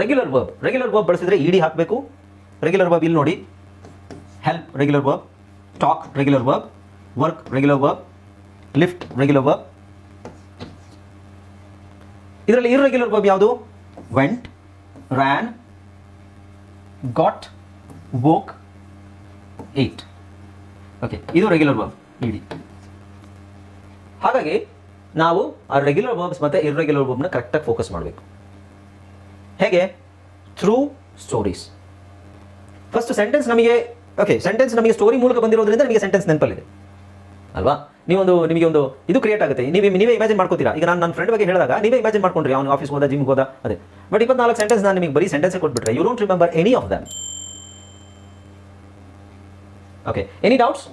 ರೆಗ್ಯುಲರ್ ವರ್ಬ್ ರೆಗ್ಯುಲರ್ ವರ್ಬ್ ಬಳಸಿದ್ರೆ ಇಡಿ ಹಾಕಬೇಕು. ರೆಗ್ಯುಲರ್ ವರ್ಬ್ ಇಲ್ಲಿ ನೋಡಿ. Help regular verb talk regular verb work regular verb lift regular verb ಇದರಲ್ಲಿ ಇರ್ರೆಗ್ಯುಲರ್ ವರ್ಬ್ ಯಾವುದು? Went ran got woke ate okay ಇದು ರೆಗ್ಯುಲರ್ ವರ್ಬ್ ಇಡಿ ಹಾಗಾಗಿ ನಾವು ಆ ರೆಗ್ಯುಲರ್ ವರ್ಬ್ಸ್ ಮತ್ತು ಇರ್ರೆಗ್ಯುಲರ್ ವರ್ಬ್ನ ಕರೆಕ್ಟಾಗಿ ಫೋಕಸ್ ಮಾಡಬೇಕು. ಹೇಗೆ? ಥ್ರೂ ಸ್ಟೋರೀಸ್ ಫಸ್ಟ್ ಸೆಂಟೆನ್ಸ್ ನಮಗೆ ಓಕೆ ಸೆಂಟೆನ್ಸ್ ನಮಗೆ ಸ್ಟೋರಿ ಮೂಲಕ ಬಂದಿರೋದ್ರಿಂದ ನಿಮಗೆ ಸೆಂಟೆನ್ಸ್ ನೆನಪಲ್ಲಿದೆ. ಅಲ್ವಾ? ನೀವೊಂದು, ನಿಮಗೆ ಒಂದು ಇದು ಕ್ರಿಯೇಟ್ ಆಗುತ್ತೆ. ನೀವೇ ನೀವೇ ಇಮ್ಯಾಜಿನ್ ಮಾಡ್ಕೋತೀರಾ? ಈಗ ನಾನು ನನ್ನ ಫ್ರೆಂಡ್ ಬಗ್ಗೆ ಹೇಳಿದಾಗ ನೀವೇ ಇಮ್ಯಾಜಿನ್ ಮಾಡ್ಕೊಂಡ್ರಿ. ಅವ್ನು ಆಫೀಸ್ ಹೋದ ಜಿಮ್ಗೆ ಹೋದ, ಅದೇ. ಬಟ್ ಇಪ್ಪತ್ನಾಲ್ಕು ಸೆಂಟೆನ್ಸ್ ನಾನು ನಿಮಗೆ ಬರೀ ಸೆಂಟೆನ್ಸ್ ಕೊಟ್ಬಿಟ್ರೆ you don't remember any of them okay any doubts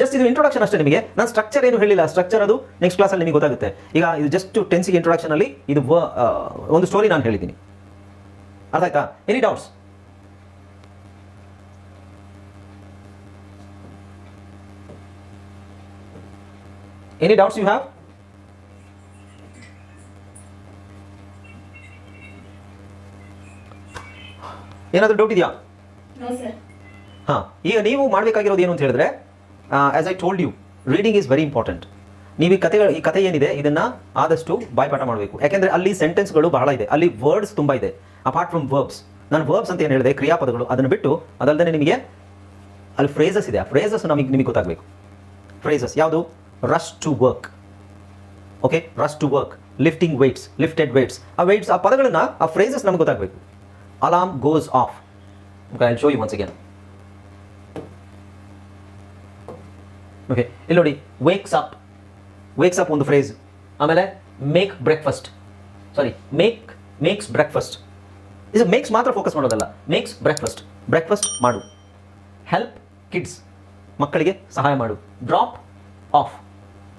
just ಇದು ಇಂಟ್ರೊಡಕ್ಷನ್ ಅಷ್ಟೇ ನಿಮಗೆ. ನಾನು ಸ್ಟ್ರಕ್ಚರ್ ಏನು ಹೇಳಿಲ್ಲ. ಸ್ಟ್ರಕ್ಚರ್ ಅದು ನೆಕ್ಸ್ಟ್ ಕ್ಲಾಸಲ್ಲಿ ನಿಮಗೆ ಗೊತ್ತಾಗುತ್ತೆ. ಈಗ ಇದು ಜಸ್ಟ್ ಟೆನ್ಸಿಗೆ ಇಂಟ್ರೊಡಕ್ಷನ್ ಅಲ್ಲಿ ಇದು ಒಂದು ಸ್ಟೋರಿ ನಾನು ಹೇಳಿದ್ದೀನಿ. ಅರ್ಥ ಆಯ್ತಾ any doubts any doubts you have ಏನಾದರೂ ಡೌಟ್ ಇದೆಯಾ? ಹಾ ಈಗ ನೀವು ಮಾಡಬೇಕಾಗಿರೋದು ಏನು ಅಂತ ಹೇಳಿದ್ರೆ as I told you reading is very important ನೀವು ಈ ಕಥೆಗಳು, ಈ ಕಥೆ ಏನಿದೆ, ಇದನ್ನು ಆದಷ್ಟು ಬಾಯ್ಪಾಠ ಮಾಡಬೇಕು. ಯಾಕೆಂದರೆ ಅಲ್ಲಿ ಸೆಂಟೆನ್ಸ್ಗಳು ಬಹಳ ಇದೆ. ಅಲ್ಲಿ ವರ್ಡ್ಸ್ ತುಂಬ ಇದೆ. ಅಪಾರ್ಟ್ ಫ್ರಮ್ ವರ್ಬ್ಸ್ ನಾನು ವರ್ಬ್ಸ್ ಅಂತ ಏನು ಹೇಳಿದೆ, ಕ್ರಿಯಾಪದಗಳು, ಅದನ್ನು ಬಿಟ್ಟು ಅದಲ್ಲದೆ ನಿಮಗೆ ಅಲ್ಲಿ ಫ್ರೇಸಸ್ ಇದೆ. ಆ ಫ್ರೇಸಸ್ ನಮಗೆ, ನಿಮಗೆ ಗೊತ್ತಾಗಬೇಕು. ಫ್ರೇಸಸ್ ಯಾವುದು? Rush to work okay rush to work lifting weights. Lifted weights. ಆ weights, ಆ ಪದಗಳನ್ನು, ಆ ಫ್ರೇಸಸ್ ನಮ್ಗೆ ಗೊತ್ತಾಗಬೇಕು. Alarm goes off I show you once again okay ಇಲ್ಲಿ ನೋಡಿ ವೇಕ್ಸ್ ಅಪ್ ವೇಕ್ಸ್ ಅಪ್ ಒಂದು ಫ್ರೇಸ್ ಆಮೇಲೆ make breakfast sorry make makes breakfast ಇದು ಮೇಕ್ಸ್ ಮಾತ್ರ ಫೋಕಸ್ ಮಾಡೋದಲ್ಲ. ಮೇಕ್ಸ್ ಬ್ರೇಕ್ಫಾಸ್ಟ್ ಬ್ರೇಕ್ಫಾಸ್ಟ್ ಮಾಡು. ಹೆಲ್ಪ್ ಕಿಡ್ಸ್ ಮಕ್ಕಳಿಗೆ ಸಹಾಯ ಮಾಡು. ಡ್ರಾಪ್ ಆಫ್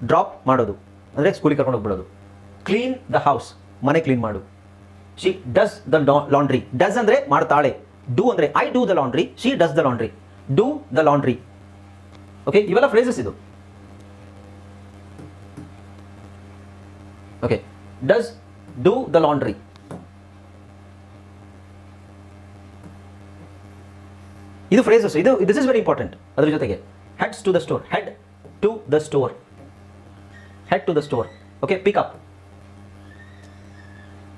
ಡ್ರಾಪ್ ಮಾಡೋದು. ಅಂದರೆ ಸ್ಕೂಲಿಗೆ ಕರ್ಕೊಂಡು ಹೋಗ್ಬಿಡೋದು. ಕ್ಲೀನ್ ದ ಹೌಸ್ ಮನೆ ಕ್ಲೀನ್ ಮಾಡು. She does the laundry does ಅಂದರೆ ಮಾಡ್ತಾಳೆ. ಡೂ ಅಂದರೆ I do the laundry she does the laundry do the laundry okay ಇವೆಲ್ಲ ಫ್ರೇಸಸ್ ಇದು. Okay does do the laundry ಇದು ಫ್ರೇಸಸ್ ಇದು ದಿಸ್ ಇಸ್ ವೆರಿ ಇಂಪಾರ್ಟೆಂಟ್ ಅದ್ರ ಜೊತೆಗೆ heads to the store head to the store head to the store okay pick up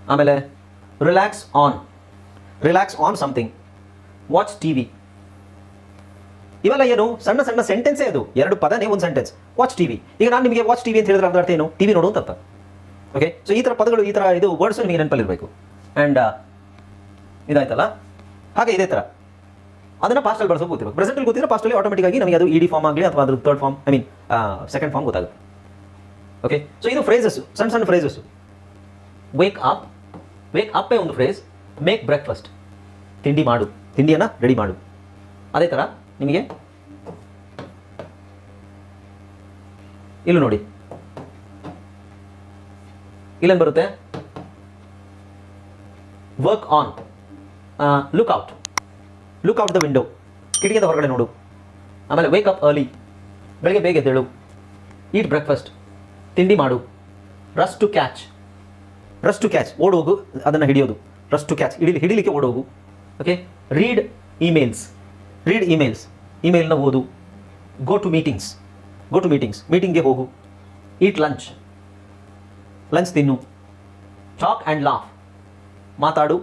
ಆಮೇಲೆ relax on relax on something watch T V ಇವೆಲ್ಲ ಏನು? ಸಣ್ಣ ಸಣ್ಣ ಸೆಂಟೆನ್ಸೇ ಅದು. ಎರಡು ಪದನೇ ಒಂದು ಸೆಂಟೆನ್ಸ್ ವಾಚ್ ಟಿವಿ ಈಗ ನಾನು ನಿಮಗೆ ವಾಚ್ ಟಿವಿ ಅಂತ ಹೇಳಿದ್ರೆ ಅದರ ಅರ್ಥ ಏನು? ಟಿವಿ ನೋಡು ಅಂತ ಓಕೆ ಸೊ ಈ ಥರ ಪದಗಳು, ಈ ಥರ ಇದು ವರ್ಡ್ಸ್ ನಿಮಗೆ ನೆನಪಲ್ಲಿರಬೇಕು ಆ್ಯಂಡ್ ಇದಾಯ್ತಲ್ಲ? ಹಾಗೆ ಇದೇ ಥರ ಅದನ್ನು ಪಾಸ್ಟಲ್ಲಿ ಬಳಸೋಕೆ ಗೊತ್ತಿರಬೇಕು. ಪ್ರೆಸೆಂಟಲ್ಲಿ ಗೊತ್ತಿದ್ರೆ ಪಾಸ್ಟಲ್ಲಿ ಆಟೋಮೆಟಿಕ್ ನಮಗೆ ಅದು ಇಡಿ ಫಾರ್ಮ್ ಆಗಲಿ ಅಥವಾ ಅದ್ರ third form I mean second form ಗೊತ್ತಾಗುತ್ತೆ. ಓಕೆ ಸೊ ಇದು ಫ್ರೇಸಸ್ ಸಣ್ಣ ಸಣ್ಣ ಫ್ರೇಸಸ್ ವೇಕ್ ಅಪ್ ವೇಕ್ ಅಪ್ಪೇ ಒಂದು ಫ್ರೇಸ್ ಮೇಕ್ ಬ್ರೇಕ್ಫಾಸ್ಟ್ ತಿಂಡಿ ಮಾಡು. ತಿಂಡಿಯನ್ನು ರೆಡಿ ಮಾಡು. ಅದೇ ಥರ ನಿಮಗೆ? ಇಲ್ಲೂ ನೋಡಿ. ಇಲ್ಲೇನು ಬರುತ್ತೆ? Work on look out look out the window ಕಿಟಕಿಯಿಂದ ಹೊರಗಡೆ ನೋಡು. ಆಮೇಲೆ ವೇಕ್ ಅಪ್ ಅರ್ಲಿ ಬೆಳಗ್ಗೆ ಬೇಗ ಎದ್ದೇಳು. ಈಟ್ ಬ್ರೇಕ್ಫಾಸ್ಟ್ ತಿಂಡಿ ಮಾಡು. Rush to catch rush to catch ಓಡೋಗು, ಅದನ್ನು ಹಿಡಿಯೋದು. ರಸ್ ಟು ಕ್ಯಾಚ್ ಹಿಡಿಲಿ, ಹಿಡಿಲಿಕ್ಕೆ ಓಡೋಗು. Okay read emails read emails ಇಮೇಲ್ನ ಓದು. Go to meetings go to meetings ಮೀಟಿಂಗ್ಗೆ ಹೋಗು. ಈಟ್ ಲಂಚ್ ಲಂಚ್ ತಿನ್ನು. ಟಾಕ್ ಆ್ಯಂಡ್ ಲಾಫ್ ಮಾತಾಡು.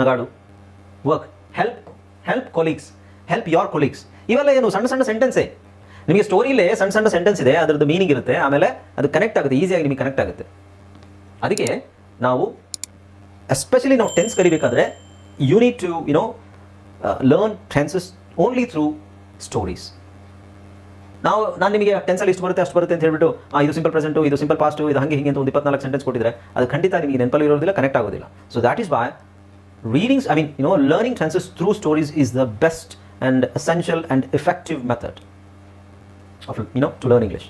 ನಗಾಡು. Work help help colleagues help your colleagues ಇವೆಲ್ಲ ಏನು ಸಣ್ಣ ಸಣ್ಣ ಸೆಂಟೆನ್ಸೇ ನಿಮಗೆ ಸ್ಟೋರಿಲೇ ಸಣ್ಣ ಸಣ್ಣ ಸೆಂಟೆನ್ಸ್ ಇದೆ. ಅದರದ್ದು ಮೀನಿಂಗ್ ಇರುತ್ತೆ. ಆಮೇಲೆ ಅದು ಕನೆಕ್ಟ್ ಆಗುತ್ತೆ. ಈಸಿಯಾಗಿ ನಿಮಗೆ ಕನೆಕ್ಟ್ ಆಗುತ್ತೆ. ಅದಕ್ಕೆ ನಾವು ಎಸ್ಪೆಷಲಿ ನಾವು tense ಕಲಿಬೇಕಾದ್ರೆ you need learn tenses only through stories ನಾವು, ನಾನು ನಿಮಗೆ ಟೆನ್ಸಲ್ಲಿ ಇಷ್ಟು ಬರುತ್ತೆ, ಅಷ್ಟು ಬರುತ್ತೆ ಅಂತ ಹೇಳ್ಬಿಟ್ಟು ಇದು ಸಿಂಪಲ್ ಪ್ರೆಸೆಂಟು ಇದು ಸಿಂಪಲ್ ಪಾಸ್ಟು ಇದು ಹಂಗೆ ಹಿಂಗೆ ಅಂತ ಒಂದು ಇಪ್ಪತ್ನಾಲ್ಕು ಸೆಂಟೆನ್ಸ್ ಕೊಟ್ಟಿದ್ರೆ, ಅದು ಖಂಡಿತ ನಿಮಗೆ ನೆನಪಲ್ಲಿ ಇರೋದಿಲ್ಲ ಕನೆಕ್ಟ್ ಆಗೋದಿಲ್ಲ. So that is why readings I mean you know learning tenses through stories is the best and essential and effective method of you know to learn English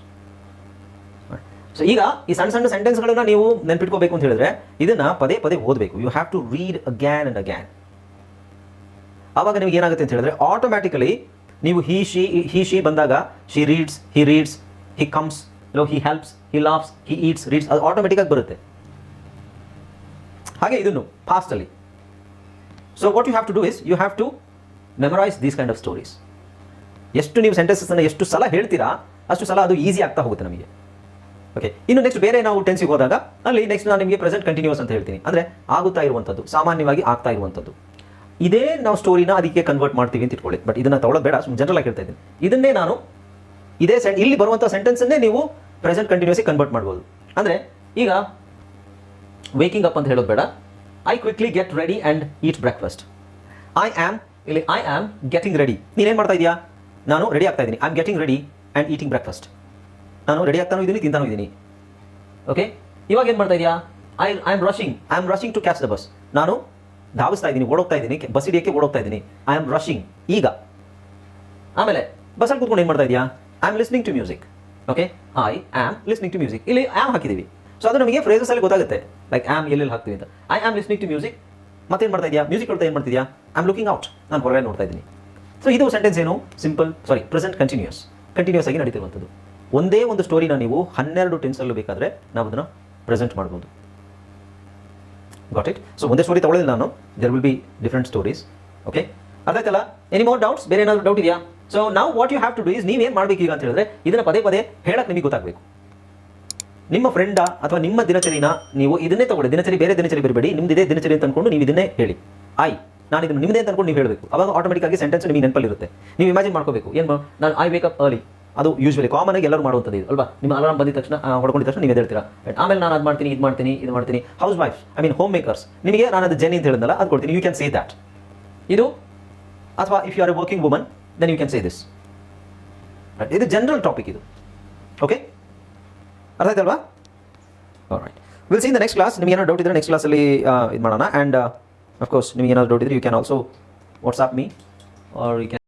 so ಈಗ ಈ ಸಣ್ಣ ಸಣ್ಣ ಸೆಂಟೆನ್ಸ್ಗಳನ್ನ ನೀವು ನೆನ್ಪಿಟ್ಕೋಬೇಕು ಅಂತ ಹೇಳಿದ್ರೆ, ಇದನ್ನ ಪದೇ ಪದೇ ಓದಬೇಕು. You have to read again and again ಆವಾಗ ನಿಮ್ಗೆ ಏನಾಗುತ್ತೆ ಅಂತ ಹೇಳಿದ್ರೆ ಆಟೋಮ್ಯಾಟಿಕಲಿ ನೀವು ಹಿ ಶಿ ಹಿ ಶಿ ಬಂದಾಗ she reads he reads he comes low he helps he laughs he eats reads ಅದು ಆಟೋಮೆಟಿಕ್ ಆಗಿ ಬರುತ್ತೆ. ಹಾಗೆ ಇದನ್ನು ಫಾಸ್ಟಲ್ಲಿ so what you have to do is you have to memorise these kind of stories ಎಷ್ಟು ನೀವು ಸೆಂಟೆನ್ಸಸ್ನ ಎಷ್ಟು ಸಲ ಹೇಳ್ತೀರಾ, ಅಷ್ಟು ಸಲ ಅದು ಈಸಿ ಆಗ್ತಾ ಹೋಗುತ್ತೆ ನಮಗೆ. ಓಕೆ ಇನ್ನು ನೆಕ್ಸ್ಟ್ ಬೇರೆ ನಾವು ಟೆನ್ಸಿಗೆ ಹೋದಾಗ, ಅಲ್ಲಿ ನೆಕ್ಸ್ಟ್ ನಾನು ನಿಮಗೆ ಪ್ರೆಸೆಂಟ್ ಕಂಟಿನ್ಯೂಸ್ ಅಂತ ಹೇಳ್ತೀನಿ. ಅಂದರೆ ಆಗುತ್ತಾ ಇರುವಂಥದ್ದು, ಸಾಮಾನ್ಯವಾಗಿ ಆಗ್ತಾ ಇರುವಂಥದ್ದು. ಇದೇ ನಾವು ಸ್ಟೋರಿನ ಅದಕ್ಕೆ ಕನ್ವರ್ಟ್ ಮಾಡ್ತೀವಿ ಅಂತ ಇಟ್ಕೊಳ್ಳಿ. ಬಟ್ ಇದನ್ನ ತಗೊಳ್ಳೋದು ಬೇಡ ಜನರಲ್ ಆಗಿ ಹೇಳ್ತಾ ಇದ್ದೀನಿ. ಇದನ್ನೇ ನಾನು ಇದೇ ಸೆಂಟ್ ಇಲ್ಲಿ ಬರುವಂಥ ಸೆಂಟೆನ್ಸನ್ನೇ ನೀವು ಪ್ರೆಸೆಂಟ್ ಕಂಟಿನ್ಯೂಸಿ ಕನ್ವರ್ಟ್ ಮಾಡ್ಬೋದು. ಅಂದರೆ ಈಗ ವೇಕಿಂಗ್ ಅಪ್ ಅಂತ ಹೇಳೋದು ಬೇಡ. I quickly get ready and eat breakfast I am ಇಲ್ಲಿ ಐ ಆಮ್ ಗೆಟಿಂಗ್ ರೆಡಿ ನೀನೇನು ಮಾಡ್ತಾ ಇದೀಯಾ? ನಾನು ರೆಡಿ ಆಗ್ತಾ ಇದ್ದೀನಿ I am getting ready and eating breakfast ನಾನು ರೆಡಿ ಆಗ್ತಾನೂ ಇದ್ದೀನಿ ತಿಂತಾನೂ ಇದ್ದೀನಿ ಓಕೆ ಇವಾಗ ಏನು ಮಾಡ್ತಾ ಇದೆಯಾ? I I am rushing I am rushing to catch the bus ನಾನು ಧಾವಿಸ್ತಾ ಇದ್ದೀನಿ, ಓಡೋಗ್ತಾ ಇದ್ದೀನಿ ಬಸ್ ಹಿಡಿಯೋಕ್ಕೆ ಓಡೋಗ್ತಾ ಇದ್ದೀನಿ. ಐ ಆಮ್ ರಶಿಂಗ್ ಈಗ. ಆಮೇಲೆ ಬಸ್ಸಲ್ಲಿ ಕೂತ್ಕೊಂಡು ಏನು ಮಾಡ್ತಾ ಇದೆಯಾ I am listening to music okay I am listening to music ಇಲ್ಲಿ ಆಮ್ ಹಾಕಿದ್ದೀವಿ ಸೊ ಅದು ನಮಗೆ ಫ್ರೇಸಸ್ ಅಲ್ಲಿ ಗೊತ್ತಾಗುತ್ತೆ. ಲೈಕ್ ಆಮ್ ಎಲ್ಲೆಲ್ಲಿ ಹಾಕ್ತೀವಿ ಅಂತ. I am listening to music ಮತ್ತೇನು ಮಾಡ್ತಾ ಇದೆಯಾ ಮ್ಯೂಸಿಕ್ ಕೊಡ್ತಾ ಏನು ಮಾಡ್ತಿದ್ಯಾ ಐ ಆಮ್ ಲುಕಿಂಗ್ ಔಟ್ ನಾನು ಹೊರಗಡೆ ನೋಡ್ತಾ ಇದ್ದೀನಿ. ಸೊ ಇದು ಸೆಂಟೆನ್ಸ್ ಏನು? Simple sorry present continuous continuous ಆಗಿ ನಡೀತಿರುವಂಥದ್ದು. ಒಂದೇ ಒಂದು ಸ್ಟೋರಿನ ನೀವು ಹನ್ನೆರಡು ಟೆನ್ಸಲ್ಲೂ ಬೇಕಾದರೆ ನಾವು ಅದನ್ನು ಪ್ರೆಸೆಂಟ್ ಮಾಡ್ಬೋದು. ಗಾಟ್ ಇಟ್ ಸೊ ಒಂದೇ ಸ್ಟೋರಿ ತಗೊಳ್ಳಿಲ್ಲ ನಾನು. There will be different stories okay ಅದಾಯ್ತಲ್ಲ? Any more doubts ಬೇರೆ ಏನಾದರೂ ಡೌಟ್ ಇದೆಯಾ? ಸೊ ನಾವು what you have to do is ನೀವೇನು ಮಾಡಬೇಕು ಈಗ ಅಂತ ಹೇಳಿದ್ರೆ, ಇದನ್ನು ಪದೇ ಪದೇ ಹೇಳಕ್ಕೆ ನಿಮಗೆ ಗೊತ್ತಾಗಬೇಕು. ನಿಮ್ಮ ಫ್ರೆಂಡ ಅಥವಾ ನಿಮ್ಮ ದಿನಚರಿನ ನೀವು ಇದನ್ನೇ ತಗೊಳ್ಳಿ. ದಿನಚರಿ ಬೇರೆ ದಿನಚರಿ ಬರಬೇಡಿ. ಇದೇ ದಿನಚರಿ ಅಂತ ಅಂದ್ಕೊಂಡು ನೀವು ಇದನ್ನೇ ಹೇಳಿ. ಐ ನಾನು ಇದನ್ನು ನಿಮ್ಮದೇ ಅಂತ ಅಂದ್ಕೊಂಡು ನೀವು ಹೇಳಬೇಕು. ಅವಾಗ ಆಟೋಮೆಟಿಕ್ ಆಗಿ ಸೆಂಟೆನ್ಸ್ ನಿಮಗೆ ನೆನಪಲ್ಲಿರುತ್ತೆ ನೀವು ಇಮ್ಯಾಜಿನ್ ಮಾಡ್ಕೋಬೇಕು. ಏನು ನಾನು ಐ ವೇಕ್ ಅಪ್ ಅರ್ಲಿ ಅದು ಯೂಶ್ವಲಿ ಕಾಮನ್ ಆಗಿ ಎಲ್ಲರೂ ಮಾಡುವಂಥದ್ದು ಇದು. ಅಲ್ವಾ? ನಿಮ್ಮ ಅಲಾರಾಮ್ ಬಂದಿದ ತಕ್ಷಣ ಹೊಡ್ಕೊಂಡಿದ ತಕ್ಷಣ ನೀವು ಹೇಳ್ತೀರಾ ಆಮೇಲೆ ನಾನು ಅದು ಮಾಡ್ತೀನಿ, ಇದು ಮಾಡ್ತೀನಿ ಇದು ಮಾಡ್ತೀನಿ. Housewife I mean homemakers ನಿಮಗೆ ನಾನು ಅದು ಜೆನಿ ಅಂತ ಹೇಳಿದ್ನಲ್ಲ, ಅದು ಕೊಡ್ತೀನಿ. ಯು ಕ್ಯಾನ್ ಸೇ ದ್ಯಾಟ್ ಇದು, ಅಥವಾ if you are a working woman then you can say this ಇದು ಜನರಲ್ ಟಾಪಿಕ್ ಇದು. ಓಕೆ ಅರ್ಥ ಆಯ್ತಲ್ವಾ right will see the next class ನಿಮಗೆ ಏನೋ ಡೌಟ್ ಇದ್ರೆ ನೆಕ್ಸ್ಟ್ ಕ್ಲಾಸಲ್ಲಿ ಇದು ಮಾಡೋಣ. ಆ್ಯಂಡ್ ಅಫ್ಕೋರ್ಸ್ ನಿಮಗೆ ಏನಾದ್ರು ಡೌಟ್ ಇದ್ರೆ you can also WhatsApp me or you can